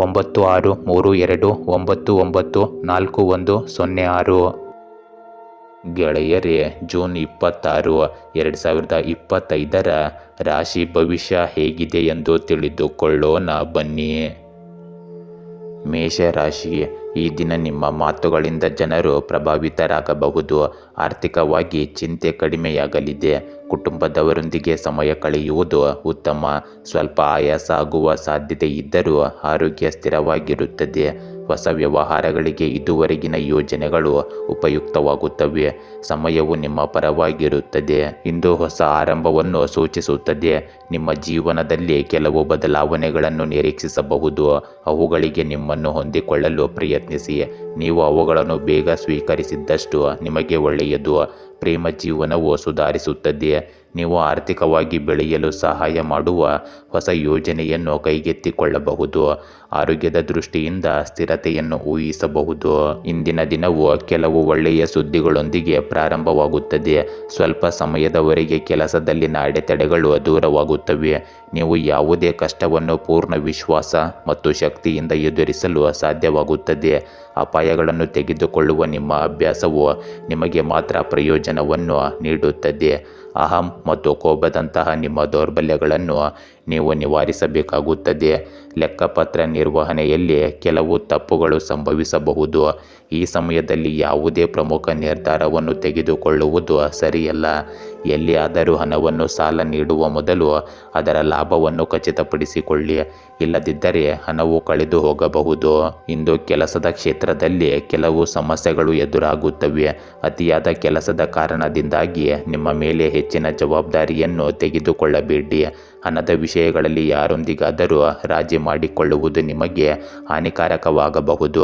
ಒಂಬತ್ತು ಆರು ಮೂರು ಎರಡು ಒಂಬತ್ತು ಒಂಬತ್ತು ನಾಲ್ಕು ಒಂದು ಸೊನ್ನೆ ಆರು. ಗೆಳೆಯರೇ, ಜೂನ್ ಇಪ್ಪತ್ತಾರು ಎರಡು ಸಾವಿರದ ಇಪ್ಪತ್ತೈದರ ರಾಶಿ ಭವಿಷ್ಯ ಹೇಗಿದೆ ಎಂದು ತಿಳಿದುಕೊಳ್ಳೋಣ ಬನ್ನಿ. ಮೇಷರಾಶಿ ಈ ದಿನ ನಿಮ್ಮ ಮಾತುಗಳಿಂದ ಜನರು ಪ್ರಭಾವಿತರಾಗಬಹುದು. ಆರ್ಥಿಕವಾಗಿ ಚಿಂತೆ ಕಡಿಮೆಯಾಗಲಿದೆ. ಕುಟುಂಬದವರೊಂದಿಗೆ ಸಮಯ ಕಳೆಯುವುದು ಉತ್ತಮ. ಸ್ವಲ್ಪ ಆಯಾಸ ಆಗುವ ಸಾಧ್ಯತೆ ಇದ್ದರೂ ಆರೋಗ್ಯ ಸ್ಥಿರವಾಗಿರುತ್ತದೆ. ಹೊಸ ವ್ಯವಹಾರಗಳಿಗೆ ಇದುವರೆಗಿನ ಯೋಜನೆಗಳು ಉಪಯುಕ್ತವಾಗುತ್ತವೆ. ಸಮಯವು ನಿಮ್ಮ ಪರವಾಗಿರುತ್ತದೆ. ಇಂದು ಹೊಸ ಆರಂಭವನ್ನು ಸೂಚಿಸುತ್ತದೆ. ನಿಮ್ಮ ಜೀವನದಲ್ಲಿ ಕೆಲವು ಬದಲಾವಣೆಗಳನ್ನು ನಿರೀಕ್ಷಿಸಬಹುದು. ಅವುಗಳಿಗೆ ನಿಮ್ಮನ್ನು ಹೊಂದಿಕೊಳ್ಳಲು ಪ್ರಯತ್ನಿಸಿ. ನೀವು ಅವುಗಳನ್ನು ಬೇಗ ಸ್ವೀಕರಿಸಿದ್ದಷ್ಟು ನಿಮಗೆ ಒಳ್ಳೆಯದು. ಪ್ರೇಮ ಜೀವನವು ಸುಧಾರಿಸುತ್ತದೆ ನೀವು ಆರ್ಥಿಕವಾಗಿ ಬೆಳೆಯಲು ಸಹಾಯ ಮಾಡುವ ಹೊಸ ಯೋಜನೆಯನ್ನು ಕೈಗೆತ್ತಿಕೊಳ್ಳಬಹುದು. ಆರೋಗ್ಯದ ದೃಷ್ಟಿಯಿಂದ ಸ್ಥಿರತೆಯನ್ನು ಊಹಿಸಬಹುದು. ಇಂದಿನ ದಿನವು ಕೆಲವು ಒಳ್ಳೆಯ ಸುದ್ದಿಗಳೊಂದಿಗೆ ಪ್ರಾರಂಭವಾಗುತ್ತದೆ. ಸ್ವಲ್ಪ ಸಮಯದವರೆಗೆ ಕೆಲಸದಲ್ಲಿನ ಅಡೆತಡೆಗಳು ದೂರವಾಗುತ್ತವೆ. ನೀವು ಯಾವುದೇ ಕಷ್ಟವನ್ನು ಪೂರ್ಣ ವಿಶ್ವಾಸ ಮತ್ತು ಶಕ್ತಿಯಿಂದ ಎದುರಿಸಲು ಸಾಧ್ಯವಾಗುತ್ತದೆ. ಅಪಾಯಗಳನ್ನು ತೆಗೆದುಕೊಳ್ಳುವ ನಿಮ್ಮ ಅಭ್ಯಾಸವು ನಿಮಗೆ ಮಾತ್ರ ಪ್ರಯೋಜನವನ್ನು ನೀಡುತ್ತದೆ. ಅಹಂ ಮತ್ತು ಕೋಪದಂತಹ ನಿಮ್ಮ ದೌರ್ಬಲ್ಯಗಳನ್ನು ನೀವು ನಿವಾರಿಸಬೇಕಾಗುತ್ತದೆ. ಲೆಕ್ಕಪತ್ರ ನಿರ್ವಹಣೆಯಲ್ಲಿ ಕೆಲವು ತಪ್ಪುಗಳು ಸಂಭವಿಸಬಹುದು. ಈ ಸಮಯದಲ್ಲಿ ಯಾವುದೇ ಪ್ರಮುಖ ನಿರ್ಧಾರವನ್ನು ತೆಗೆದುಕೊಳ್ಳುವುದು ಸರಿಯಲ್ಲ. ಎಲ್ಲಿಯಾದರೂ ಹಣವನ್ನು ಸಾಲ ನೀಡುವ ಮೊದಲು ಅದರ ಲಾಭವನ್ನು ಖಚಿತಪಡಿಸಿಕೊಳ್ಳಿ. ಇಲ್ಲದಿದ್ದರೆ ಹಣವು ಕಳೆದು ಹೋಗಬಹುದು. ಇಂದು ಕೆಲಸದ ಕ್ಷೇತ್ರದಲ್ಲಿ ಕೆಲವು ಸಮಸ್ಯೆಗಳು ಎದುರಾಗುತ್ತವೆ. ಅತಿಯಾದ ಕೆಲಸದ ಕಾರಣದಿಂದಾಗಿ ನಿಮ್ಮ ಮೇಲೆ ಹೆಚ್ಚಿನ ಜವಾಬ್ದಾರಿಯನ್ನು ತೆಗೆದುಕೊಳ್ಳಬೇಡಿ. ಹಣದ ವಿಷಯಗಳಲ್ಲಿ ಯಾರೊಂದಿಗಾದರೂ ರಾಜಿ ಮಾಡಿಕೊಳ್ಳುವುದು ನಿಮಗೆ ಹಾನಿಕಾರಕವಾಗಬಹುದು.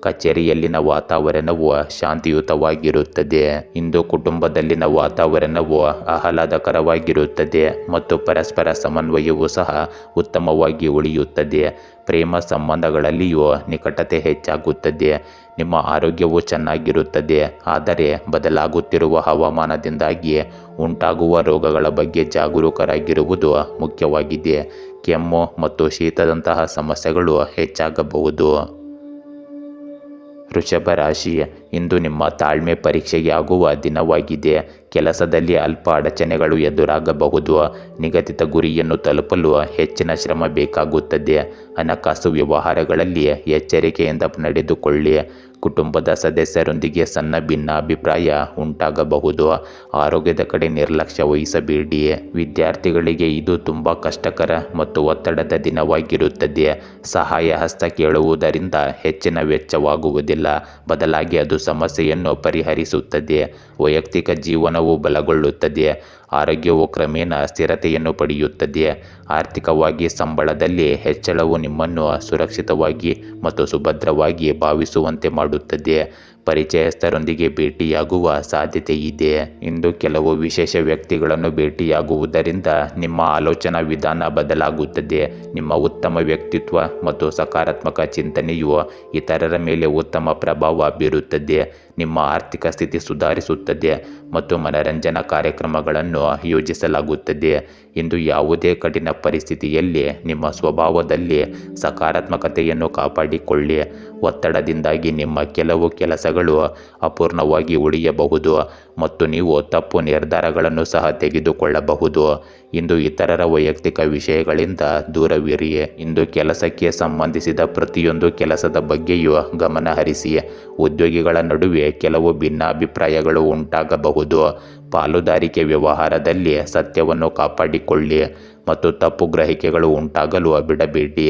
ಕಚೇರಿಯಲ್ಲಿನ ವಾತಾವರಣವು ಶಾಂತಿಯುತವಾಗಿರುತ್ತದೆ. ಇಂದು ಕುಟುಂಬದಲ್ಲಿನ ವಾತಾವರಣವು ಆಹ್ಲಾದಕರವಾಗಿರುತ್ತದೆ ಮತ್ತು ಪರಸ್ಪರ ಸಮನ್ವಯವು ಸಹ ಉತ್ತಮವಾಗಿ ಉಳಿಯುತ್ತದೆ. ಪ್ರೇಮ ಸಂಬಂಧಗಳಲ್ಲಿಯೂ ನಿಕಟತೆ ಹೆಚ್ಚಾಗುತ್ತದೆ, ನಿಮ್ಮ ಆರೋಗ್ಯವು ಚೆನ್ನಾಗಿರುತ್ತದೆ. ಆದರೆ ಬದಲಾಗುತ್ತಿರುವ ಹವಾಮಾನದಿಂದಾಗಿ ಉಂಟಾಗುವ ರೋಗಗಳ ಬಗ್ಗೆ ಜಾಗರೂಕರಾಗಿರುವುದು ಮುಖ್ಯವಾಗಿದೆ. ಕೆಮ್ಮು ಮತ್ತು ಶೀತದಂತಹ ಸಮಸ್ಯೆಗಳು ಹೆಚ್ಚಾಗಬಹುದು. ವೃಷಭ ರಾಶಿ, ಇಂದು ನಿಮ್ಮ ತಾಳ್ಮೆ ಪರೀಕ್ಷೆಗೆ ಆಗುವ ದಿನವಾಗಿದೆ. ಕೆಲಸದಲ್ಲಿ ಅಲ್ಪ ಅಡಚಣೆಗಳು ಎದುರಾಗಬಹುದು. ನಿಗದಿತ ಗುರಿಯನ್ನು ತಲುಪಲು ಹೆಚ್ಚಿನ ಶ್ರಮ ಬೇಕಾಗುತ್ತದೆ. ಹಣಕಾಸು ವ್ಯವಹಾರಗಳಲ್ಲಿ ಎಚ್ಚರಿಕೆಯಿಂದ ನಡೆದುಕೊಳ್ಳಿ. ಕುಟುಂಬದ ಸದಸ್ಯರೊಂದಿಗೆ ಸಣ್ಣ ಭಿನ್ನಾಭಿಪ್ರಾಯ ಉಂಟಾಗಬಹುದು. ಆರೋಗ್ಯದ ಕಡೆ ನಿರ್ಲಕ್ಷ್ಯ ವಹಿಸಬೇಡಿ. ವಿದ್ಯಾರ್ಥಿಗಳಿಗೆ ಇದು ತುಂಬ ಕಷ್ಟಕರ ಮತ್ತು ಒತ್ತಡದ ದಿನವಾಗಿರುತ್ತದೆ. ಸಹಾಯ ಹಸ್ತ ಕೇಳುವುದರಿಂದ ಹೆಚ್ಚಿನ ವೆಚ್ಚವಾಗುವುದಿಲ್ಲ. ಬದಲಾಗಿ ಅದು ಸಮಸ್ಯೆಯನ್ನು ಪರಿಹರಿಸುತ್ತದೆ. ವೈಯಕ್ತಿಕ ಜೀವನವು ಬಲಗೊಳ್ಳುತ್ತದೆ ಆರೋಗ್ಯವು ಕ್ರಮೇಣ ಸ್ಥಿರತೆಯನ್ನು ಪಡೆಯುತ್ತದೆ ಆರ್ಥಿಕವಾಗಿ ಸಂಬಳದಲ್ಲಿ ಹೆಚ್ಚಳವು ನಿಮ್ಮನ್ನು ಸುರಕ್ಷಿತವಾಗಿ ಮತ್ತು ಸುಭದ್ರವಾಗಿ ಭಾವಿಸುವಂತೆ ಮಾಡುತ್ತದೆ ಪರಿಚಯಸ್ಥರೊಂದಿಗೆ ಭೇಟಿಯಾಗುವ ಸಾಧ್ಯತೆ ಇದೆ ಇಂದು ಕೆಲವು ವಿಶೇಷ ವ್ಯಕ್ತಿಗಳನ್ನು ಭೇಟಿಯಾಗುವುದರಿಂದ ನಿಮ್ಮ ಆಲೋಚನಾ ವಿಧಾನ ಬದಲಾಗುತ್ತದೆ ನಿಮ್ಮ ಉತ್ತಮ ವ್ಯಕ್ತಿತ್ವ ಮತ್ತು ಸಕಾರಾತ್ಮಕ ಚಿಂತನೆಯು ಇತರರ ಮೇಲೆ ಉತ್ತಮ ಪ್ರಭಾವ ಬೀರುತ್ತದೆ ನಿಮ್ಮ ಆರ್ಥಿಕ ಸ್ಥಿತಿ ಸುಧಾರಿಸುತ್ತದೆ ಮತ್ತು ಮನರಂಜನಾ ಕಾರ್ಯಕ್ರಮಗಳನ್ನು ಯೋಜಿಸಲಾಗುತ್ತದೆ ಇಂದು ಯಾವುದೇ ಕಠಿಣ ಪರಿಸ್ಥಿತಿಯಲ್ಲಿ ನಿಮ್ಮ ಸ್ವಭಾವದಲ್ಲಿ ಸಕಾರಾತ್ಮಕತೆಯನ್ನು ಕಾಪಾಡಿಕೊಳ್ಳಿ. ಒತ್ತಡದಿಂದಾಗಿ ನಿಮ್ಮ ಕೆಲವು ಕೆಲಸಗಳು ಅಪೂರ್ಣವಾಗಿ ಉಳಿಯಬಹುದು. ಮತ್ತು ನೀವು ತಪ್ಪು ನಿರ್ಧಾರಗಳನ್ನು ಸಹ ತೆಗೆದುಕೊಳ್ಳಬಹುದು. ಇಂದು ಇತರರ ವೈಯಕ್ತಿಕ ವಿಷಯಗಳಿಂದ ದೂರವಿರಿ. ಇಂದು ಕೆಲಸಕ್ಕೆ ಸಂಬಂಧಿಸಿದ ಪ್ರತಿಯೊಂದು ಕೆಲಸದ ಬಗ್ಗೆಯೂ ಗಮನ ಹರಿಸಿ. ಉದ್ಯೋಗಿಗಳ ನಡುವೆ ಕೆಲವು ಭಿನ್ನಾಭಿಪ್ರಾಯಗಳು ಉಂಟಾಗಬಹುದು. ಪಾಲುದಾರಿಕೆ ವ್ಯವಹಾರದಲ್ಲಿ ಸತ್ಯವನ್ನು ಕಾಪಾಡಿಕೊಳ್ಳಿ ಮತ್ತು ತಪ್ಪು ಗ್ರಹಿಕೆಗಳು ಉಂಟಾಗಲು ಬಿಡಬೇಡಿ.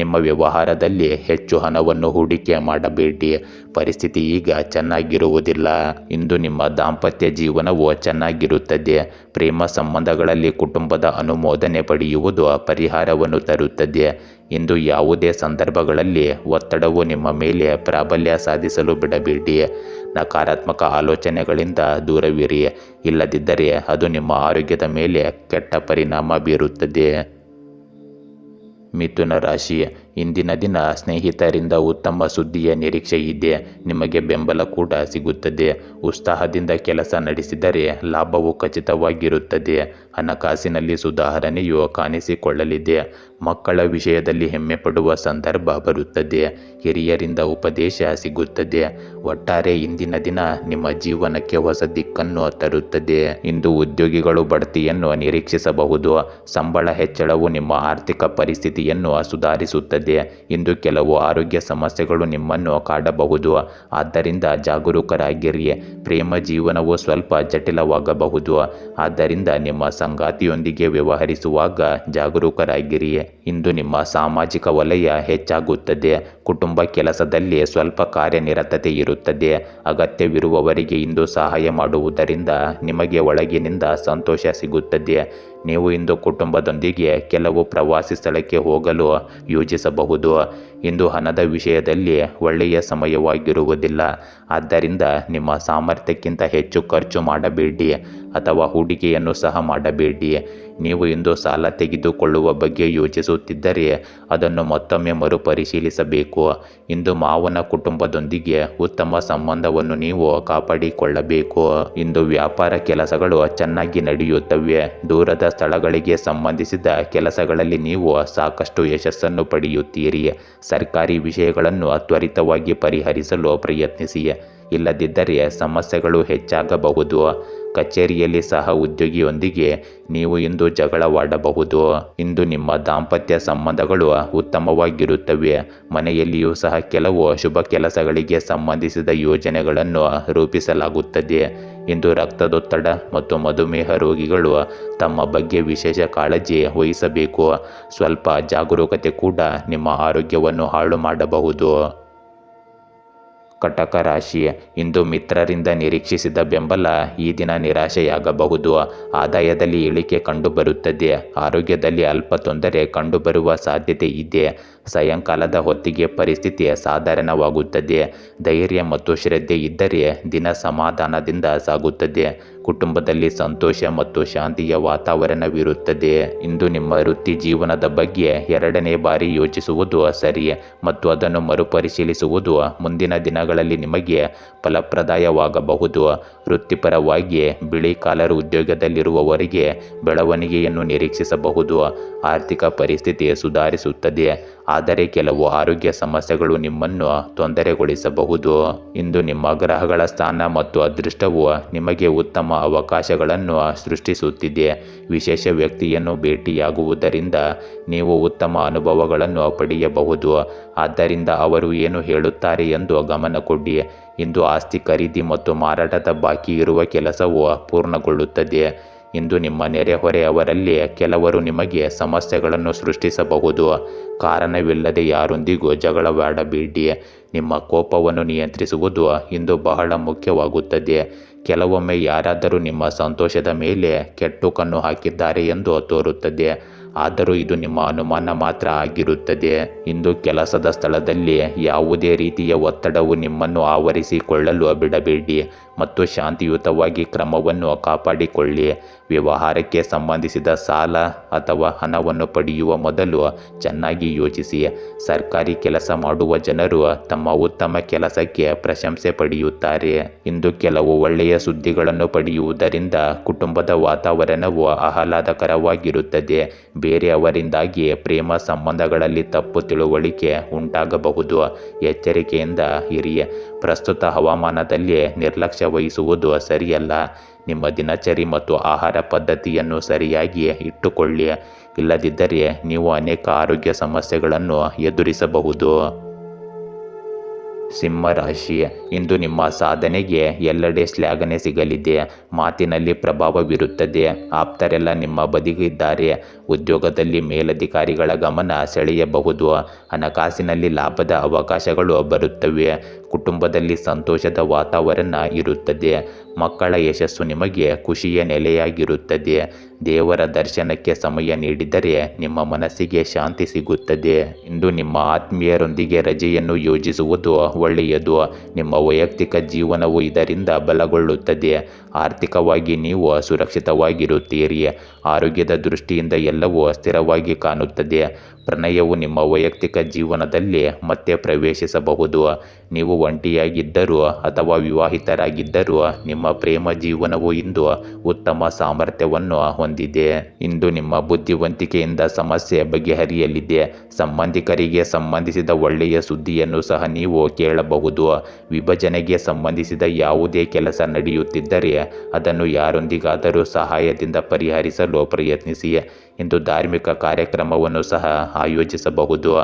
ನಿಮ್ಮ ವ್ಯವಹಾರದಲ್ಲಿ ಹೆಚ್ಚು ಹಣವನ್ನು ಹೂಡಿಕೆ ಮಾಡಬೇಡಿ. ಪರಿಸ್ಥಿತಿ ಈಗ ಚೆನ್ನಾಗಿರುವುದಿಲ್ಲ. ಇಂದು ನಿಮ್ಮ ದಾಂಪತ್ಯ ಜೀವನವು ಚೆನ್ನಾಗಿರುತ್ತದೆ. ಪ್ರೇಮ ಸಂಬಂಧಗಳಲ್ಲಿ ಕುಟುಂಬದ ಅನುಮೋದನೆ ಪಡೆಯುವುದು ಪರಿಹಾರವನ್ನು ತರುತ್ತದೆ. ಇಂದು ಯಾವುದೇ ಸಂದರ್ಭಗಳಲ್ಲಿ ಒತ್ತಡವು ನಿಮ್ಮ ಮೇಲೆ ಪ್ರಾಬಲ್ಯ ಸಾಧಿಸಲು ಬಿಡಬೇಡಿ. ನಕಾರಾತ್ಮಕ ಆಲೋಚನೆಗಳಿಂದ ದೂರವಿರಿ. ಇಲ್ಲದಿದ್ದರೆ ಅದು ನಿಮ್ಮ ಆರೋಗ್ಯದ ಮೇಲೆ ಕೆಟ್ಟ ಪರಿಣಾಮ ಬೀರುತ್ತದೆ. ಮಿಥುನ ರಾಶಿ ಇಂದಿನ ದಿನ ಸ್ನೇಹಿತರಿಂದ ಉತ್ತಮ ಸುದ್ದಿಯ ನಿರೀಕ್ಷೆ ಇದೆ. ನಿಮಗೆ ಬೆಂಬಲ ಕೂಡ ಸಿಗುತ್ತದೆ. ಉತ್ಸಾಹದಿಂದ ಕೆಲಸ ನಡೆಸಿದರೆ ಲಾಭವು ಖಚಿತವಾಗಿರುತ್ತದೆ. ಹಣಕಾಸಿನಲ್ಲಿ ಸುಧಾರಣೆಯು ಕಾಣಿಸಿಕೊಳ್ಳಲಿದೆ. ಮಕ್ಕಳ ವಿಷಯದಲ್ಲಿ ಹೆಮ್ಮೆ ಪಡುವ ಸಂದರ್ಭ ಬರುತ್ತದೆ. ಹಿರಿಯರಿಂದ ಉಪದೇಶ ಸಿಗುತ್ತದೆ. ಒಟ್ಟಾರೆ ಇಂದಿನ ದಿನ ನಿಮ್ಮ ಜೀವನಕ್ಕೆ ಹೊಸ ದಿಕ್ಕನ್ನು ತರುತ್ತದೆ. ಇಂದು ಉದ್ಯೋಗಿಗಳು ಬಡ್ತಿಯನ್ನು ನಿರೀಕ್ಷಿಸಬಹುದು. ಸಂಬಳ ಹೆಚ್ಚಳವು ನಿಮ್ಮ ಆರ್ಥಿಕ ಪರಿಸ್ಥಿತಿಯನ್ನು ಸುಧಾರಿಸುತ್ತದೆ. ಇಂದು ಕೆಲವು ಆರೋಗ್ಯ ಸಮಸ್ಯೆಗಳು ನಿಮ್ಮನ್ನು ಕಾಡಬಹುದು. ಆದ್ದರಿಂದ ಜಾಗರೂಕರಾಗಿರಿ. ಪ್ರೇಮ ಜೀವನವು ಸ್ವಲ್ಪ ಜಟಿಲವಾಗಬಹುದು. ಆದ್ದರಿಂದ ನಿಮ್ಮ ಸಂಗಾತಿಯೊಂದಿಗೆ ವ್ಯವಹರಿಸುವಾಗ ಜಾಗರೂಕರಾಗಿರಿ. ಇಂದು ನಿಮ್ಮ ಸಾಮಾಜಿಕ ವಲಯ ಹೆಚ್ಚಾಗುತ್ತದೆ. ಕುಟುಂಬ ಕೆಲಸದಲ್ಲಿ ಸ್ವಲ್ಪ ಕಾರ್ಯನಿರತತೆ ಇರುತ್ತದೆ. ಅಗತ್ಯವಿರುವವರಿಗೆ ಇಂದು ಸಹಾಯ ಮಾಡುವುದರಿಂದ ನಿಮಗೆ ಒಳಗಿನಿಂದ ಸಂತೋಷ ಸಿಗುತ್ತದೆ. ನೀವು ಇಂದು ಕುಟುಂಬದೊಂದಿಗೆ ಕೆಲವು ಪ್ರವಾಸಿ ಸ್ಥಳಕ್ಕೆ ಹೋಗಲು ಯೋಜಿಸಬಹುದು. ಇಂದು ಹಣದ ವಿಷಯದಲ್ಲಿ ಒಳ್ಳೆಯ ಸಮಯವಾಗಿರುವುದಿಲ್ಲ. ಆದ್ದರಿಂದ ನಿಮ್ಮ ಸಾಮರ್ಥ್ಯಕ್ಕಿಂತ ಹೆಚ್ಚು ಖರ್ಚು ಮಾಡಬೇಡಿ ಅಥವಾ ಹೂಡಿಕೆಯನ್ನು ಸಹ ಮಾಡಬೇಡಿ. ನೀವು ಇಂದು ಸಾಲ ತೆಗೆದುಕೊಳ್ಳುವ ಬಗ್ಗೆ ಯೋಚಿಸುತ್ತಿದ್ದರೆ ಅದನ್ನು ಮತ್ತೊಮ್ಮೆ ಮರುಪರಿಶೀಲಿಸಬೇಕು. ಇಂದು ಮಾವನ ಕುಟುಂಬದೊಂದಿಗೆ ಉತ್ತಮ ಸಂಬಂಧವನ್ನು ನೀವು ಕಾಪಾಡಿಕೊಳ್ಳಬೇಕು. ಇಂದು ವ್ಯಾಪಾರ ಕೆಲಸಗಳು ಚೆನ್ನಾಗಿ ನಡೆಯುತ್ತವೆ. ದೂರದ ಸ್ಥಳಗಳಿಗೆ ಸಂಬಂಧಿಸಿದ ಕೆಲಸಗಳಲ್ಲಿ ನೀವು ಸಾಕಷ್ಟು ಯಶಸ್ಸನ್ನು ಪಡೆಯುತ್ತೀರಿ. ಸರ್ಕಾರಿ ವಿಷಯಗಳನ್ನು ತ್ವರಿತವಾಗಿ ಪರಿಹರಿಸಲು ಪ್ರಯತ್ನಿಸಿ. ಇಲ್ಲದಿದ್ದರೆ ಸಮಸ್ಯೆಗಳು ಹೆಚ್ಚಾಗಬಹುದು. ಕಚೇರಿಯಲ್ಲಿ ಸಹ ಉದ್ಯೋಗಿಯೊಂದಿಗೆ ನೀವು ಇಂದು ಜಗಳವಾಡಬಹುದು. ಇಂದು ನಿಮ್ಮ ದಾಂಪತ್ಯ ಸಂಬಂಧಗಳು ಉತ್ತಮವಾಗಿರುತ್ತವೆ. ಮನೆಯಲ್ಲಿಯೂ ಸಹ ಕೆಲವು ಶುಭ ಕೆಲಸಗಳಿಗೆ ಸಂಬಂಧಿಸಿದ ಯೋಜನೆಗಳನ್ನು ರೂಪಿಸಲಾಗುತ್ತದೆ. ಇಂದು ರಕ್ತದೊತ್ತಡ ಮತ್ತು ಮಧುಮೇಹ ರೋಗಿಗಳು ತಮ್ಮ ಬಗ್ಗೆ ವಿಶೇಷ ಕಾಳಜಿ ವಹಿಸಬೇಕು. ಸ್ವಲ್ಪ ಜಾಗರೂಕತೆ ಕೂಡ ನಿಮ್ಮ ಆರೋಗ್ಯವನ್ನು ಹಾಳು ಮಾಡಬಹುದು. ಕಟಕ ರಾಶಿ ಇಂದು ಮಿತ್ರರಿಂದ ನಿರೀಕ್ಷಿಸಿದ ಬೆಂಬಲ ಈ ದಿನ ನಿರಾಶೆಯಾಗಬಹುದು. ಆದಾಯದಲ್ಲಿ ಇಳಿಕೆ ಕಂಡುಬರುತ್ತದೆ. ಆರೋಗ್ಯದಲ್ಲಿ ಅಲ್ಪ ತೊಂದರೆ ಕಂಡುಬರುವ ಸಾಧ್ಯತೆ ಇದೆ. ಸಾಯಂಕಾಲದ ಹೊತ್ತಿಗೆ ಪರಿಸ್ಥಿತಿ ಸಾಧಾರಣವಾಗುತ್ತದೆ. ಧೈರ್ಯ ಮತ್ತು ಶ್ರದ್ಧೆ ಇದ್ದರೆ ದಿನ ಸಮಾಧಾನದಿಂದ ಸಾಗುತ್ತದೆ. ಕುಟುಂಬದಲ್ಲಿ ಸಂತೋಷ ಮತ್ತು ಶಾಂತಿಯ ವಾತಾವರಣವಿರುತ್ತದೆ. ಇಂದು ನಿಮ್ಮ ವೃತ್ತಿ ಜೀವನದ ಬಗ್ಗೆ ಎರಡನೇ ಬಾರಿ ಯೋಚಿಸುವುದು ಸರಿ ಮತ್ತು ಅದನ್ನು ಮರುಪರಿಶೀಲಿಸುವುದು ಮುಂದಿನ ದಿನಗಳಲ್ಲಿ ನಿಮಗೆ ಫಲಪ್ರದಾಯವಾಗಬಹುದು. ವೃತ್ತಿಪರವಾಗಿ ಬಿಳಿ ಕಾಲರ್ ಉದ್ಯೋಗದಲ್ಲಿರುವವರಿಗೆ ಬೆಳವಣಿಗೆಯನ್ನು ನಿರೀಕ್ಷಿಸಬಹುದು. ಆರ್ಥಿಕ ಪರಿಸ್ಥಿತಿ ಸುಧಾರಿಸುತ್ತದೆ. ಆದರೆ ಕೆಲವು ಆರೋಗ್ಯ ಸಮಸ್ಯೆಗಳು ನಿಮ್ಮನ್ನು ತೊಂದರೆಗೊಳಿಸಬಹುದು. ಇಂದು ನಿಮ್ಮ ಗ್ರಹಗಳ ಸ್ಥಾನ ಮತ್ತು ಅದೃಷ್ಟವು ನಿಮಗೆ ಉತ್ತಮ ಅವಕಾಶಗಳನ್ನು ಸೃಷ್ಟಿಸುತ್ತಿದೆ. ವಿಶೇಷ ವ್ಯಕ್ತಿಯನ್ನು ಭೇಟಿಯಾಗುವುದರಿಂದ ನೀವು ಉತ್ತಮ ಅನುಭವಗಳನ್ನು ಪಡೆಯಬಹುದು. ಆದ್ದರಿಂದ ಅವರು ಏನು ಹೇಳುತ್ತಾರೆ ಎಂದು ಗಮನ ಕೊಡಿ ಇಂದು ಆಸ್ತಿ ಖರೀದಿ ಮತ್ತು ಮಾರಾಟದ ಬಾಕಿ ಇರುವ ಕೆಲಸವು ಪೂರ್ಣಗೊಳ್ಳುತ್ತದೆ. ಇಂದು ನಿಮ್ಮ ನೆರೆಹೊರೆಯವರಲ್ಲಿ ಕೆಲವರು ನಿಮಗೆ ಸಮಸ್ಯೆಗಳನ್ನು ಸೃಷ್ಟಿಸಬಹುದು. ಕಾರಣವಿಲ್ಲದೆ ಯಾರೊಂದಿಗೂ ಜಗಳವಾಡಬೇಡಿ. ನಿಮ್ಮ ಕೋಪವನ್ನು ನಿಯಂತ್ರಿಸುವುದು ಇಂದು ಬಹಳ ಮುಖ್ಯವಾಗುತ್ತದೆ. ಕೆಲವೊಮ್ಮೆ ಯಾರಾದರೂ ನಿಮ್ಮ ಸಂತೋಷದ ಮೇಲೆ ಕೆಟ್ಟು ಕಣ್ಣು ಹಾಕಿದ್ದಾರೆ ಎಂದು ತೋರುತ್ತದೆ. ಆದರೂ ಇದು ನಿಮ್ಮ ಅನುಮಾನ ಮಾತ್ರ ಆಗಿರುತ್ತದೆ. ಇಂದು ಕೆಲಸದ ಸ್ಥಳದಲ್ಲಿ ಯಾವುದೇ ರೀತಿಯ ಒತ್ತಡವು ನಿಮ್ಮನ್ನು ಆವರಿಸಿಕೊಳ್ಳಲು ಬಿಡಬೇಡಿ. ಮತ್ತು ಶಾಂತಿಯುತವಾಗಿ ಕ್ರಮವನ್ನು ಕಾಪಾಡಿಕೊಳ್ಳಿ. ವ್ಯವಹಾರಕ್ಕೆ ಸಂಬಂಧಿಸಿದ ಸಾಲ ಅಥವಾ ಹಣವನ್ನು ಪಡೆಯುವ ಮೊದಲು ಚೆನ್ನಾಗಿ ಯೋಚಿಸಿ. ಸರ್ಕಾರಿ ಕೆಲಸ ಮಾಡುವ ಜನರು ತಮ್ಮ ಉತ್ತಮ ಕೆಲಸಕ್ಕೆ ಪ್ರಶಂಸೆ ಪಡೆಯುತ್ತಾರೆ. ಇಂದು ಕೆಲವು ಒಳ್ಳೆಯ ಸುದ್ದಿಗಳನ್ನು ಪಡೆಯುವುದರಿಂದ ಕುಟುಂಬದ ವಾತಾವರಣವು ಆಹ್ಲಾದಕರವಾಗಿರುತ್ತದೆ. ಬೇರೆಯವರಿಂದಾಗಿ ಪ್ರೇಮ ಸಂಬಂಧಗಳಲ್ಲಿ ತಪ್ಪು ತಿಳುವಳಿಕೆ ಉಂಟಾಗಬಹುದು. ಎಚ್ಚರಿಕೆಯಿಂದ ಇರಿ. ಪ್ರಸ್ತುತ ಹವಾಮಾನದಲ್ಲಿ ನಿರ್ಲಕ್ಷ್ಯ ವಹಿಸುವುದು ಸರಿಯಲ್ಲ. ನಿಮ್ಮ ದಿನಚರಿ ಮತ್ತು ಆಹಾರ ಪದ್ಧತಿಯನ್ನು ಸರಿಯಾಗಿ ಇಟ್ಟುಕೊಳ್ಳಿ. ಇಲ್ಲದಿದ್ದರೆ ನೀವು ಅನೇಕ ಆರೋಗ್ಯ ಸಮಸ್ಯೆಗಳನ್ನು ಎದುರಿಸಬಹುದು. ಸಿಂಹರಾಶಿ ಇಂದು ನಿಮ್ಮ ಸಾಧನೆಗೆ ಎಲ್ಲೆಡೆ ಶ್ಲಾಘನೆ ಸಿಗಲಿದೆ. ಮಾತಿನಲ್ಲಿ ಪ್ರಭಾವ ಬೀರುತ್ತದೆ ಆಪ್ತರೆಲ್ಲ ನಿಮ್ಮ ಬದಿಗಿದ್ದಾರೆ. ಉದ್ಯೋಗದಲ್ಲಿ ಮೇಲಧಿಕಾರಿಗಳ ಗಮನ ಸೆಳೆಯಬಹುದು. ಹಣಕಾಸಿನಲ್ಲಿ ಲಾಭದ ಅವಕಾಶಗಳು ಬರುತ್ತವೆ. ಕುಟುಂಬದಲ್ಲಿ ಸಂತೋಷದ ವಾತಾವರಣ ಇರುತ್ತದೆ. ಮಕ್ಕಳ ಯಶಸ್ಸು ನಿಮಗೆ ಖುಷಿಯ ನೆಲೆಯಾಗಿರುತ್ತದೆ. ದೇವರ ದರ್ಶನಕ್ಕೆ ಸಮಯ ನೀಡಿದರೆ ನಿಮ್ಮ ಮನಸ್ಸಿಗೆ ಶಾಂತಿ ಸಿಗುತ್ತದೆ. ಇಂದು ನಿಮ್ಮ ಆತ್ಮೀಯರೊಂದಿಗೆ ರಜೆಯನ್ನು ಯೋಜಿಸುವುದು ಒಳ್ಳೆಯದು. ನಿಮ್ಮ ವೈಯಕ್ತಿಕ ಜೀವನವು ಇದರಿಂದ ಬಲಗೊಳ್ಳುತ್ತದೆ. ಆರ್ಥಿಕವಾಗಿ ನೀವು ಸುರಕ್ಷಿತವಾಗಿರುತ್ತೀರಿ. ಆರೋಗ್ಯದ ದೃಷ್ಟಿಯಿಂದ ಎಲ್ಲವೂ ಸ್ಥಿರವಾಗಿ ಕಾಣುತ್ತದೆ. ಪ್ರಣಯವು ನಿಮ್ಮ ವೈಯಕ್ತಿಕ ಜೀವನದಲ್ಲಿ ಮತ್ತೆ ಪ್ರವೇಶಿಸಬಹುದು. ನೀವು ಒಂಟಿಯಾಗಿದ್ದರೂ ಅಥವಾ ವಿವಾಹಿತರಾಗಿದ್ದರೂ ನಿಮ್ಮ ಪ್ರೇಮ ಜೀವನವು ಇಂದು ಉತ್ತಮ ಸಾಮರ್ಥ್ಯವನ್ನು ಹೊಂದಿದೆ. ಇಂದು ನಿಮ್ಮ ಬುದ್ಧಿವಂತಿಕೆಯಿಂದ ಸಮಸ್ಯೆ ಬಗೆಹರಿಯಲಿದೆ. ಸಂಬಂಧಿಕರಿಗೆ ಸಂಬಂಧಿಸಿದ ಒಳ್ಳೆಯ ಸುದ್ದಿಯನ್ನು ಸಹ ನೀವು ಕೇಳಬಹುದು. ವಿಭಜನೆಗೆ ಸಂಬಂಧಿಸಿದ ಯಾವುದೇ ಕೆಲಸ ನಡೆಯುತ್ತಿದ್ದರೆ ಅದನ್ನು ಯಾರೊಂದಿಗಾದರೂ ಸಹಾಯದಿಂದ ಪರಿಹರಿಸಲು ಪ್ರಯತ್ನಿಸಿ. ಇಂದು ಧಾರ್ಮಿಕ ಕಾರ್ಯಕ್ರಮವನ್ನು ಸಹ ಆಯೋಜಿಸಬಹುದು.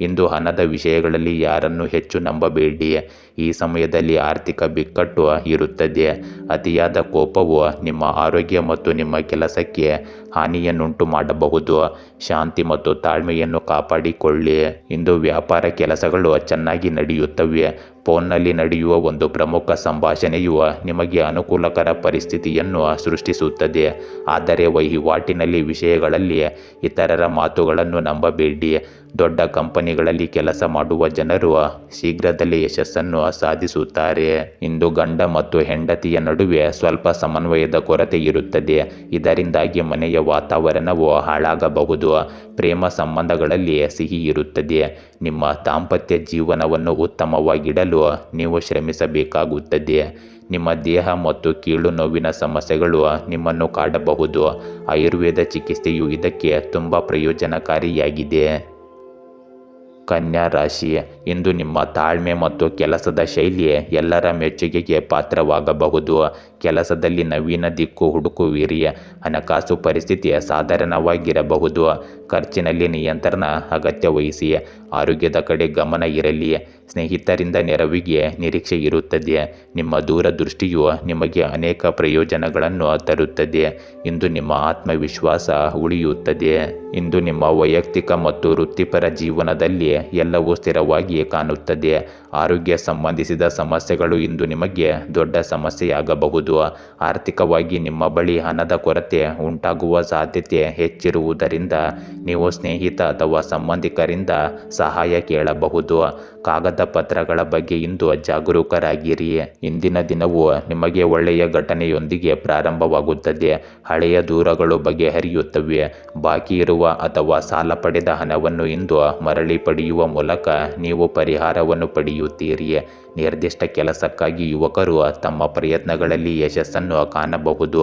ಇಂದು ಹಣದ ವಿಷಯಗಳಲ್ಲಿ ಯಾರನ್ನು ಹೆಚ್ಚು ನಂಬಬೇಡಿ ಈ ಸಮಯದಲ್ಲಿ ಆರ್ಥಿಕ ಬಿಕ್ಕಟ್ಟು ಇರುತ್ತದೆ ಅತಿಯಾದ ಕೋಪವು ನಿಮ್ಮ ಆರೋಗ್ಯ ಮತ್ತು ನಿಮ್ಮ ಕೆಲಸಕ್ಕೆ ಹಾನಿಯನ್ನುಂಟು ಮಾಡಬಹುದು. ಶಾಂತಿ ಮತ್ತು ತಾಳ್ಮೆಯನ್ನು ಕಾಪಾಡಿಕೊಳ್ಳಿ. ಇಂದು ವ್ಯಾಪಾರ ಕೆಲಸಗಳು ಚೆನ್ನಾಗಿ ನಡೆಯುತ್ತವೆ. ಫೋನ್ನಲ್ಲಿ ನಡೆಯುವ ಒಂದು ಪ್ರಮುಖ ಸಂಭಾಷಣೆಯು ನಿಮಗೆ ಅನುಕೂಲಕರ ಪರಿಸ್ಥಿತಿಯನ್ನು ಸೃಷ್ಟಿಸುತ್ತದೆ. ಆದರೆ ವಹಿವಾಟಿನಲ್ಲಿ ವಿಷಯಗಳಲ್ಲಿ ಇತರರ ಮಾತುಗಳನ್ನು ನಂಬಬೇಡಿ. ದೊಡ್ಡ ಕಂಪನಿಗಳಲ್ಲಿ ಕೆಲಸ ಮಾಡುವ ಜನರು ಶೀಘ್ರದಲ್ಲೇ ಯಶಸ್ಸನ್ನು ಸಾಧಿಸುತ್ತಾರೆ. ಇಂದು ಗಂಡ ಮತ್ತು ಹೆಂಡತಿಯ ನಡುವೆ ಸ್ವಲ್ಪ ಸಮನ್ವಯದ ಕೊರತೆ ಇರುತ್ತದೆ. ಇದರಿಂದಾಗಿ ಮನೆಯ ವಾತಾವರಣವು ಹಾಳಾಗಬಹುದು. ಪ್ರೇಮ ಸಂಬಂಧಗಳಲ್ಲಿ ಸಿಹಿ ಇರುತ್ತದೆ. ನಿಮ್ಮ ದಾಂಪತ್ಯ ಜೀವನವನ್ನು ಉತ್ತಮವಾಗಿಡಲು ನೀವು ಶ್ರಮಿಸಬೇಕಾಗುತ್ತದೆ. ನಿಮ್ಮ ದೇಹ ಮತ್ತು ಕೀಳು ನೋವಿನ ಸಮಸ್ಯೆಗಳು ನಿಮ್ಮನ್ನು ಕಾಡಬಹುದು. ಆಯುರ್ವೇದ ಚಿಕಿತ್ಸೆಯು ಇದಕ್ಕೆ ತುಂಬ ಪ್ರಯೋಜನಕಾರಿಯಾಗಿದೆ. ಕನ್ಯಾ ರಾಶಿ, ಇಂದು ನಿಮ್ಮ ತಾಳ್ಮೆ ಮತ್ತು ಕೆಲಸದ ಶೈಲಿ ಎಲ್ಲರ ಮೆಚ್ಚುಗೆಗೆ ಪಾತ್ರವಾಗಬಹುದು. ಕೆಲಸದಲ್ಲಿ ನವೀನ ದಿಕ್ಕು ಹುಡುಕುವಿರಿಯ ಹಣಕಾಸು ಪರಿಸ್ಥಿತಿಯ ಸಾಧಾರಣವಾಗಿರಬಹುದು. ಖರ್ಚಿನಲ್ಲಿ ನಿಯಂತ್ರಣ ಅಗತ್ಯ ವಹಿಸಿ, ಆರೋಗ್ಯದ ಕಡೆ ಗಮನ ಇರಲಿ. ಸ್ನೇಹಿತರಿಂದ ನೆರವಿಗೆ ನಿರೀಕ್ಷೆ ಇರುತ್ತದೆ. ನಿಮ್ಮ ದೂರದೃಷ್ಟಿಯು ನಿಮಗೆ ಅನೇಕ ಪ್ರಯೋಜನಗಳನ್ನು ತರುತ್ತದೆ. ಇಂದು ನಿಮ್ಮ ಆತ್ಮವಿಶ್ವಾಸ ಉಳಿಯುತ್ತದೆ. ಇಂದು ನಿಮ್ಮ ವೈಯಕ್ತಿಕ ಮತ್ತು ವೃತ್ತಿಪರ ಜೀವನದಲ್ಲಿ ಎಲ್ಲವೂ ಸ್ಥಿರವಾಗಿ ಕಾಣುತ್ತದೆ. ಆರೋಗ್ಯ ಸಂಬಂಧಿಸಿದ ಸಮಸ್ಯೆಗಳು ಇಂದು ನಿಮಗೆ ದೊಡ್ಡ ಸಮಸ್ಯೆಯಾಗಬಹುದು. ಆರ್ಥಿಕವಾಗಿ ನಿಮ್ಮ ಬಳಿ ಹಣದ ಕೊರತೆ ಉಂಟಾಗುವ ಸಾಧ್ಯತೆ ಹೆಚ್ಚಿರುವುದರಿಂದ ನೀವು ಸ್ನೇಹಿತ ಅಥವಾ ಸಂಬಂಧಿಕರಿಂದ ಸಹಾಯ ಕೇಳಬಹುದು. ಕಾಗದ ಪತ್ರಗಳ ಬಗ್ಗೆ ಇಂದು ಜಾಗರೂಕರಾಗಿರಿ. ಇಂದಿನ ದಿನವು ನಿಮಗೆ ಒಳ್ಳೆಯ ಘಟನೆಯೊಂದಿಗೆ ಪ್ರಾರಂಭವಾಗುತ್ತದೆ. ಹಳೆಯ ದೂರಗಳು ಬಗೆಹರಿಯುತ್ತವೆ. ಬಾಕಿ ಇರುವ ಅಥವಾ ಸಾಲ ಪಡೆದ ಹಣವನ್ನು ಇಂದು ಮರಳಿ ಪಡೆಯುವ ಮೂಲಕ ನೀವು ಪರಿಹಾರವನ್ನು ಪಡೆಯುತ್ತೀರಿ. ನಿರ್ದಿಷ್ಟ ಕೆಲಸಕ್ಕಾಗಿ ಯುವಕರು ತಮ್ಮ ಪ್ರಯತ್ನಗಳಲ್ಲಿ ಯಶಸ್ಸನ್ನು ಕಾಣಬಹುದು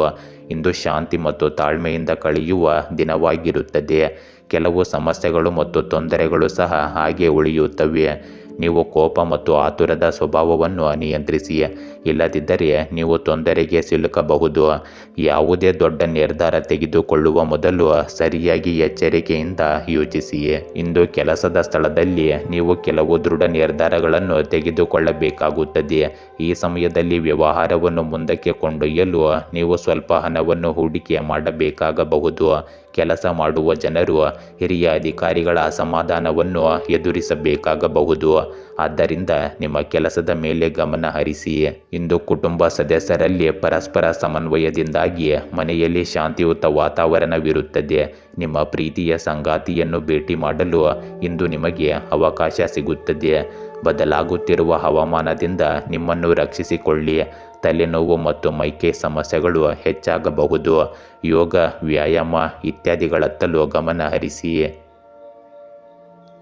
ಇಂದು ಶಾಂತಿ ಮತ್ತು ತಾಳ್ಮೆಯಿಂದ ಕಳೆಯುವ ದಿನವಾಗಿರುತ್ತದೆ. ಕೆಲವು ಸಮಸ್ಯೆಗಳು ಮತ್ತು ತೊಂದರೆಗಳು ಸಹ ಹಾಗೆ ಉಳಿಯುತ್ತವೆ. ನೀವು ಕೋಪ ಮತ್ತು ಆತುರದ ಸ್ವಭಾವವನ್ನು ನಿಯಂತ್ರಿಸಿ ಇಲ್ಲದಿದ್ದರೆ ನೀವು ತೊಂದರೆಗೆ ಸಿಲುಕಬಹುದು. ಯಾವುದೇ ದೊಡ್ಡ ನಿರ್ಧಾರ ತೆಗೆದುಕೊಳ್ಳುವ ಮೊದಲು ಸರಿಯಾಗಿ ಎಚ್ಚರಿಕೆಯಿಂದ ಯೋಚಿಸಿ ಇಂದು ಕೆಲಸದ ಸ್ಥಳದಲ್ಲಿ ನೀವು ಕೆಲವು ದೃಢ ನಿರ್ಧಾರಗಳನ್ನು ತೆಗೆದುಕೊಳ್ಳಬೇಕಾಗುತ್ತದೆ. ಈ ಸಮಯದಲ್ಲಿ ವ್ಯವಹಾರವನ್ನು ಮುಂದಕ್ಕೆ ಕೊಂಡೊಯ್ಯಲು ನೀವು ಸ್ವಲ್ಪ ಹಣವನ್ನು ಹೂಡಿಕೆ ಮಾಡಬೇಕಾಗಬಹುದು. ಕೆಲಸ ಮಾಡುವ ಜನರು ಹಿರಿಯ ಅಧಿಕಾರಿಗಳ ಅಸಮಾಧಾನವನ್ನು ಎದುರಿಸಬೇಕಾಗಬಹುದು. ಆದ್ದರಿಂದ ನಿಮ್ಮ ಕೆಲಸದ ಮೇಲೆ ಗಮನ ಹರಿಸಿ. ಇಂದು ಕುಟುಂಬ ಸದಸ್ಯರಲ್ಲಿ ಪರಸ್ಪರ ಸಮನ್ವಯದಿಂದಾಗಿ ಮನೆಯಲ್ಲಿ ಶಾಂತಿಯುತ ವಾತಾವರಣವಿರುತ್ತದೆ ನಿಮ್ಮ ಪ್ರೀತಿಯ ಸಂಗಾತಿಯನ್ನು ಭೇಟಿ ಮಾಡಲು ಇಂದು ನಿಮಗೆ ಅವಕಾಶ ಸಿಗುತ್ತದೆ. ಬದಲಾಗುತ್ತಿರುವ ಹವಾಮಾನದಿಂದ ನಿಮ್ಮನ್ನು ರಕ್ಷಿಸಿಕೊಳ್ಳಿ. ತಲೆನೋವು ಮತ್ತು ಮೈಕೈ ಸಮಸ್ಯೆಗಳು ಹೆಚ್ಚಾಗಬಹುದು. ಯೋಗ ವ್ಯಾಯಾಮ ಇತ್ಯಾದಿಗಳತ್ತಲೂ ಗಮನ ಹರಿಸಿ